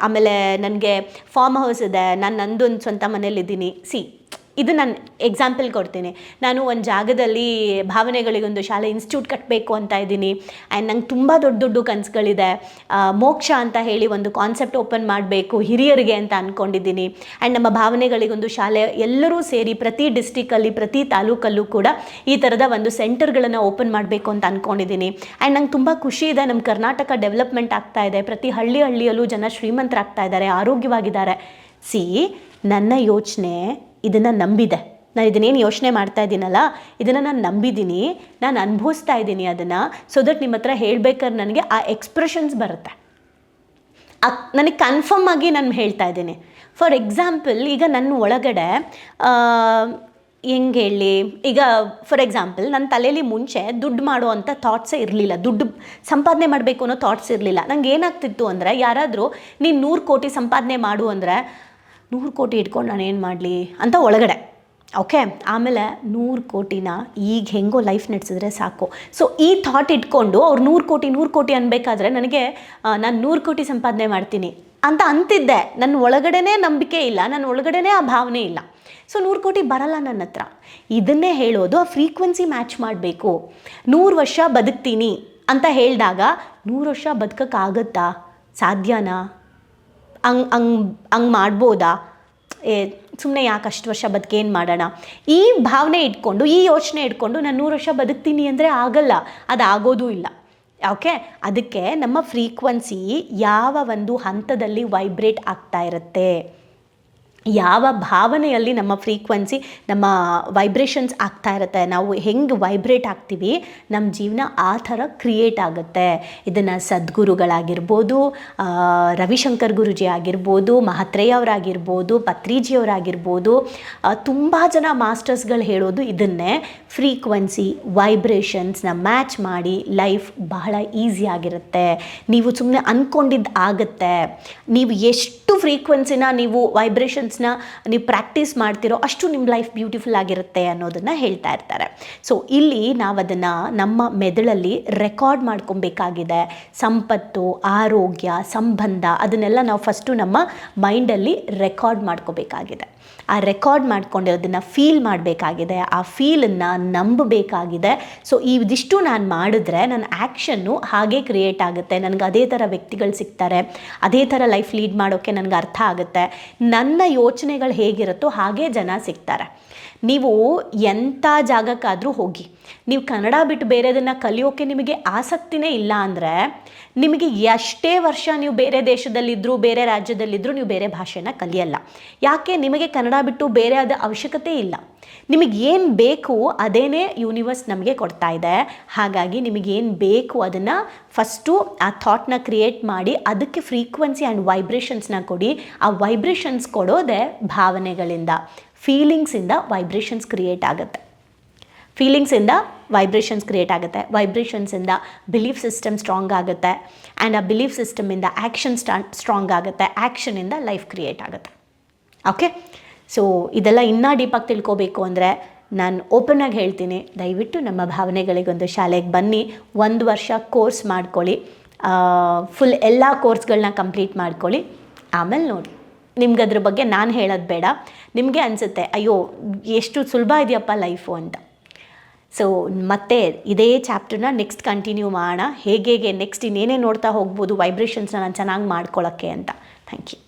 ಆಮೇಲೆ ನನಗೆ ಫಾರ್ಮ್ ಹೌಸ್ ಇದೆ. ನಾನು ನಂದೊಂದು ಸ್ವಂತ ಮನೇಲಿದ್ದೀನಿ ಸಿ ಇದು ನಾನು ಎಕ್ಸಾಂಪಲ್ ಕೊಡ್ತೀನಿ. ನಾನು ಒಂದು ಜಾಗದಲ್ಲಿ ಭಾವನೆಗಳಿಗೊಂದು ಶಾಲೆ ಇನ್ಸ್ಟಿಟ್ಯೂಟ್ ಕಟ್ಟಬೇಕು ಅಂತ ಇದ್ದೀನಿ. ಆ್ಯಂಡ್ ನಂಗೆ ತುಂಬ ದೊಡ್ಡ ದೊಡ್ಡ ಕನಸುಗಳಿದೆ. ಮೋಕ್ಷ ಅಂತ ಹೇಳಿ ಒಂದು ಕಾನ್ಸೆಪ್ಟ್ ಓಪನ್ ಮಾಡಬೇಕು, ಹಿರಿಯರಿಗೆ ಅಂತ ಅಂದ್ಕೊಂಡಿದ್ದೀನಿ ಆ್ಯಂಡ್ ನಮ್ಮ ಭಾವನೆಗಳಿಗೊಂದು ಶಾಲೆ ಎಲ್ಲರೂ ಸೇರಿ ಪ್ರತಿ ಡಿಸ್ಟಿಕಲ್ಲಿ ಪ್ರತಿ ತಾಲೂಕಲ್ಲೂ ಕೂಡ ಈ ಥರದ ಒಂದು ಸೆಂಟರ್ಗಳನ್ನು ಓಪನ್ ಮಾಡಬೇಕು ಅಂತ ಅಂದ್ಕೊಂಡಿದ್ದೀನಿ ಆ್ಯಂಡ್ ನಂಗೆ ತುಂಬ ಖುಷಿ ಇದೆ ನಮ್ಮ ಕರ್ನಾಟಕ ಡೆವಲಪ್ಮೆಂಟ್ ಆಗ್ತಾ ಇದೆ. ಪ್ರತಿ ಹಳ್ಳಿ ಹಳ್ಳಿಯಲ್ಲೂ ಜನ ಶ್ರೀಮಂತರಾಗ್ತಾ ಇದ್ದಾರೆ, ಆರೋಗ್ಯವಾಗಿದ್ದಾರೆ. ಸಿ ನನ್ನ ಯೋಚನೆ ಇದನ್ನು ನಂಬಿದೆ. ನಾನು ಇದನ್ನೇನು ಯೋಚನೆ ಮಾಡ್ತಾ ಇದ್ದೀನಲ್ಲ ಇದನ್ನು ನಾನು ನಂಬಿದ್ದೀನಿ ನಾನು ಅನುಭವಿಸ್ತಾ ಇದ್ದೀನಿ ಅದನ್ನು ಸೊ ದಟ್ ನಿಮ್ಮ ಹತ್ರ ಹೇಳ್ಬೇಕಾದ್ರೆ ನನಗೆ ಆ ಎಕ್ಸ್ಪ್ರೆಷನ್ಸ್ ಬರುತ್ತೆ. ನನಗೆ ಕನ್ಫರ್ಮ್ ಆಗಿ ನಾನು ಹೇಳ್ತಾ ಇದ್ದೀನಿ ಫಾರ್ ಎಕ್ಸಾಂಪಲ್ ಈಗ ನನ್ನ ಒಳಗಡೆ ಹೆಂಗೆ ಹೇಳಿ, ಈಗ ಫಾರ್ ಎಕ್ಸಾಂಪಲ್ ನನ್ನ ತಲೆಯಲ್ಲಿ ಮುಂಚೆ ದುಡ್ಡು ಮಾಡೋ ಅಂಥ ಥಾಟ್ಸೇ ಇರಲಿಲ್ಲ. ದುಡ್ಡು ಸಂಪಾದನೆ ಮಾಡಬೇಕು ಅನ್ನೋ ಥಾಟ್ಸ್ ಇರಲಿಲ್ಲ. ನಂಗೆ ಏನಾಗ್ತಿತ್ತು ಅಂದರೆ, ಯಾರಾದರೂ ನೀನು ನೂರು ಕೋಟಿ ಸಂಪಾದನೆ ಮಾಡು ಅಂದರೆ ನೂರು ಕೋಟಿ ಇಟ್ಕೊಂಡು ನಾನು ಏನು ಮಾಡಲಿ ಅಂತ ಒಳಗಡೆ. ಓಕೆ ಆಮೇಲೆ ನೂರು ಕೋಟಿನ ಈಗ ಹೆಂಗೋ ಲೈಫ್ ನಡೆಸಿದ್ರೆ ಸಾಕು. ಸೊ ಈ ಥಾಟ್ ಇಟ್ಕೊಂಡು ಅವ್ರು ನೂರು ಕೋಟಿ ನೂರು ಕೋಟಿ ಅನ್ಬೇಕಾದ್ರೆ ನನಗೆ ನಾನು ನೂರು ಕೋಟಿ ಸಂಪಾದನೆ ಮಾಡ್ತೀನಿ ಅಂತ ಅಂತಿದ್ದೆ. ನನ್ನ ಒಳಗಡೆನೇ ನಂಬಿಕೆ ಇಲ್ಲ ನನ್ನ ಒಳಗಡೆನೇ ಆ ಭಾವನೆ ಇಲ್ಲ. ಸೊ ನೂರು ಕೋಟಿ ಬರಲ್ಲ ನನ್ನ ಹತ್ರ. ಇದನ್ನೇ ಹೇಳೋದು, ಆ ಫ್ರೀಕ್ವೆನ್ಸಿ ಮ್ಯಾಚ್ ಮಾಡಬೇಕು. ನೂರು ವರ್ಷ ಬದುಕ್ತೀನಿ ಅಂತ ಹೇಳಿದಾಗ, ನೂರು ವರ್ಷ ಬದುಕೋಕ್ಕಾಗತ್ತಾ? ಸಾಧ್ಯನಾ? ಹಂಗೆ ಹಂಗೆ ಹಂಗೆ ಮಾಡ್ಬೋದಾ? ಏ ಸುಮ್ಮನೆ ಯಾಕೆ ಅಷ್ಟು ವರ್ಷ ಬದುಕೇನು ಮಾಡೋಣ? ಈ ಭಾವನೆ ಇಟ್ಕೊಂಡು, ಈ ಯೋಚನೆ ಇಟ್ಕೊಂಡು ನಾನು ನೂರು ವರ್ಷ ಬದುಕ್ತೀನಿ ಅಂದರೆ ಆಗಲ್ಲ. ಅದು ಆಗೋದೂ ಇಲ್ಲ. ಓಕೆ? ಅದಕ್ಕೆ ನಮ್ಮ ಫ್ರೀಕ್ವೆನ್ಸಿ ಯಾವ ಒಂದು ಹಂತದಲ್ಲಿ ವೈಬ್ರೇಟ್ ಆಗ್ತಾ ಇರುತ್ತೆ? ಯಾವ ಭಾವನೆಯಲ್ಲಿ ನಮ್ಮ ಫ್ರೀಕ್ವೆನ್ಸಿ ನಮ್ಮ ವೈಬ್ರೇಷನ್ಸ್ ಆಗ್ತಾ ಇರುತ್ತೆ, ನಾವು ಹೆಂಗೆ ವೈಬ್ರೇಟ್ ಆಗ್ತೀವಿ ನಮ್ಮ ಜೀವನ ಆ ಥರ ಕ್ರಿಯೇಟ್ ಆಗುತ್ತೆ. ಇದನ್ನು ಸದ್ಗುರುಗಳಾಗಿರ್ಬೋದು ರವಿಶಂಕರ್ ಗುರುಜಿ ಆಗಿರ್ಬೋದು ಮಹತ್ರೇಯವರಾಗಿರ್ಬೋದು ಪತ್ರಿಜಿಯವರಾಗಿರ್ಬೋದು ತುಂಬ ಜನ ಮಾಸ್ಟರ್ಸ್ಗಳು ಹೇಳೋದು ಇದನ್ನೇ ಫ್ರೀಕ್ವೆನ್ಸಿ ವೈಬ್ರೇಷನ್ಸ್ನ ಮ್ಯಾಚ್ ಮಾಡಿ ಲೈಫ್ ಬಹಳ ಈಸಿ ಆಗಿರುತ್ತೆ. ನೀವು ಸುಮ್ಮನೆ ಅಂದ್ಕೊಂಡಿದ್ದು ಆಗುತ್ತೆ. ನೀವು ಎಷ್ಟು ಫ್ರೀಕ್ವೆನ್ಸಿನ ನೀವು ವೈಬ್ರೇಷನ್ಸ್ನ ನೀವು ಪ್ರಾಕ್ಟೀಸ್ ಮಾಡ್ತಿರೋ ಅಷ್ಟು ನಿಮ್ಮ ಲೈಫ್ ಬ್ಯೂಟಿಫುಲ್ ಆಗಿರುತ್ತೆ ಅನ್ನೋದನ್ನು ಹೇಳ್ತಾ ಇರ್ತಾರೆ. ಸೊ ಇಲ್ಲಿ ನಾವು ಅದನ್ನು ನಮ್ಮ ಮೆದುಳಲ್ಲಿ ರೆಕಾರ್ಡ್ ಮಾಡ್ಕೊಬೇಕಾಗಿದೆ. ಸಂಪತ್ತು, ಆರೋಗ್ಯ, ಸಂಬಂಧ ಅದನ್ನೆಲ್ಲ ನಾವು ಫಸ್ಟು ನಮ್ಮ ಮೈಂಡಲ್ಲಿ ರೆಕಾರ್ಡ್ ಮಾಡ್ಕೋಬೇಕಾಗಿದೆ. ಆ ರೆಕಾರ್ಡ್ ಮಾಡ್ಕೊಂಡಿರೋದನ್ನು ಫೀಲ್ ಮಾಡಬೇಕಾಗಿದೆ, ಆ ಫೀಲನ್ನು ನಂಬಬೇಕಾಗಿದೆ. ಸೊ ಇದಿಷ್ಟು ನಾನು ಮಾಡಿದ್ರೆ ನನ್ನ ಆ್ಯಕ್ಷನ್ನು ಹಾಗೆ ಕ್ರಿಯೇಟ್ ಆಗುತ್ತೆ. ನನಗೆ ಅದೇ ಥರ ವ್ಯಕ್ತಿಗಳು ಸಿಗ್ತಾರೆ, ಅದೇ ಥರ ಲೈಫ್ ಲೀಡ್ ಮಾಡೋಕ್ಕೆ ನನಗೆ ಅರ್ಥ ಆಗುತ್ತೆ. ನನ್ನ ಯೋಚನೆಗಳು ಹೇಗಿರುತ್ತೋ ಹಾಗೇ ಜನ ಸಿಗ್ತಾರೆ. ನೀವು ಎಂಥ ಜಾಗಕ್ಕಾದರೂ ಹೋಗಿ. ನೀವು ಕನ್ನಡ ಬಿಟ್ಟು ಬೇರೆದನ್ನು ಕಲಿಯೋಕ್ಕೆ ನಿಮಗೆ ಆಸಕ್ತಿನೇ ಇಲ್ಲ ಅಂದರೆ ನಿಮಗೆ ಎಷ್ಟೇ ವರ್ಷ ನೀವು ಬೇರೆ ದೇಶದಲ್ಲಿದ್ದರೂ ಬೇರೆ ರಾಜ್ಯದಲ್ಲಿದ್ದರೂ ನೀವು ಬೇರೆ ಭಾಷೆನ ಕಲಿಯಲ್ಲ. ಯಾಕೆ? ನಿಮಗೆ ಕನ್ನಡ ಬಿಟ್ಟು ಬೇರೆ ಆದ ಅವಶ್ಯಕತೆ ಇಲ್ಲ. ನಿಮಗೆ ಏನು ಬೇಕು ಅದೇನೇ ಯೂನಿವರ್ಸ್ ನಮಗೆ ಕೊಡ್ತಾ ಇದೆ. ಹಾಗಾಗಿ ನಿಮಗೇನು ಬೇಕು ಅದನ್ನು ಫಸ್ಟು ಆ ಥಾಟ್ನ ಕ್ರಿಯೇಟ್ ಮಾಡಿ ಅದಕ್ಕೆ ಫ್ರೀಕ್ವೆನ್ಸಿ ಆ್ಯಂಡ್ ವೈಬ್ರೇಷನ್ಸ್ನ ಕೊಡಿ. ಆ ವೈಬ್ರೇಷನ್ಸ್ ಕೊಡೋದೇ ಭಾವನೆಗಳಿಂದ. ಫೀಲಿಂಗ್ಸಿಂದ ವೈಬ್ರೇಷನ್ಸ್ ಕ್ರಿಯೇಟ್ ಆಗುತ್ತೆ. ಫೀಲಿಂಗ್ಸಿಂದ ವೈಬ್ರೇಷನ್ಸ್ ಕ್ರಿಯೇಟ್ ಆಗುತ್ತೆ. ವೈಬ್ರೇಷನ್ಸಿಂದ ಬಿಲೀಫ್ ಸಿಸ್ಟಮ್ ಸ್ಟ್ರಾಂಗ್ ಆಗುತ್ತೆ. ಆ್ಯಂಡ್ ಆ ಬಿಲೀಫ್ ಸಿಸ್ಟಮಿಂದ ಆ್ಯಕ್ಷನ್ ಸ್ಟಾ ಸ್ಟ್ರಾಂಗ್ ಆಗುತ್ತೆ. ಆ್ಯಕ್ಷನಿಂದ ಲೈಫ್ ಕ್ರಿಯೇಟ್ ಆಗುತ್ತೆ. ಓಕೆ ಸೊ ಇದೆಲ್ಲ ಇನ್ನೂ ಡೀಪಾಗಿ ತಿಳ್ಕೊಬೇಕು ಅಂದರೆ ನಾನು ಓಪನ್ನಾಗಿ ಹೇಳ್ತೀನಿ. ದಯವಿಟ್ಟು ನಮ್ಮ ಭಾವನೆಗಳಿಗೊಂದು ಶಾಲೆಗೆ ಬನ್ನಿ. ಒಂದು ವರ್ಷ ಕೋರ್ಸ್ ಮಾಡ್ಕೊಳ್ಳಿ. ಫುಲ್ ಎಲ್ಲ ಕೋರ್ಸ್ಗಳನ್ನ ಕಂಪ್ಲೀಟ್ ಮಾಡ್ಕೊಳ್ಳಿ. ಆಮೇಲೆ ನೋಡಿ. ನಿಮ್ಗೆ ಅದ್ರ ಬಗ್ಗೆ ನಾನು ಹೇಳೋದು ಬೇಡ. ನಿಮಗೆ ಅನಿಸುತ್ತೆ, ಅಯ್ಯೋ, ಎಷ್ಟು ಸುಲಭ ಇದೆಯಪ್ಪ ಲೈಫು ಅಂತ. ಸೊ ಮತ್ತೆ ಇದೇ ಚಾಪ್ಟರ್ನ ನೆಕ್ಸ್ಟ್ ಕಂಟಿನ್ಯೂ ಮಾಡೋಣ. ಹೇಗೆ ನೆಕ್ಸ್ಟ್ ಇನ್ನೇನೇ ನೋಡ್ತಾ ಹೋಗ್ಬೋದು ವೈಬ್ರೇಷನ್ಸ್ನ ನಾನು ಚೆನ್ನಾಗಿ ಮಾಡ್ಕೊಳ್ಳೋಕ್ಕೆ ಅಂತ. Thank you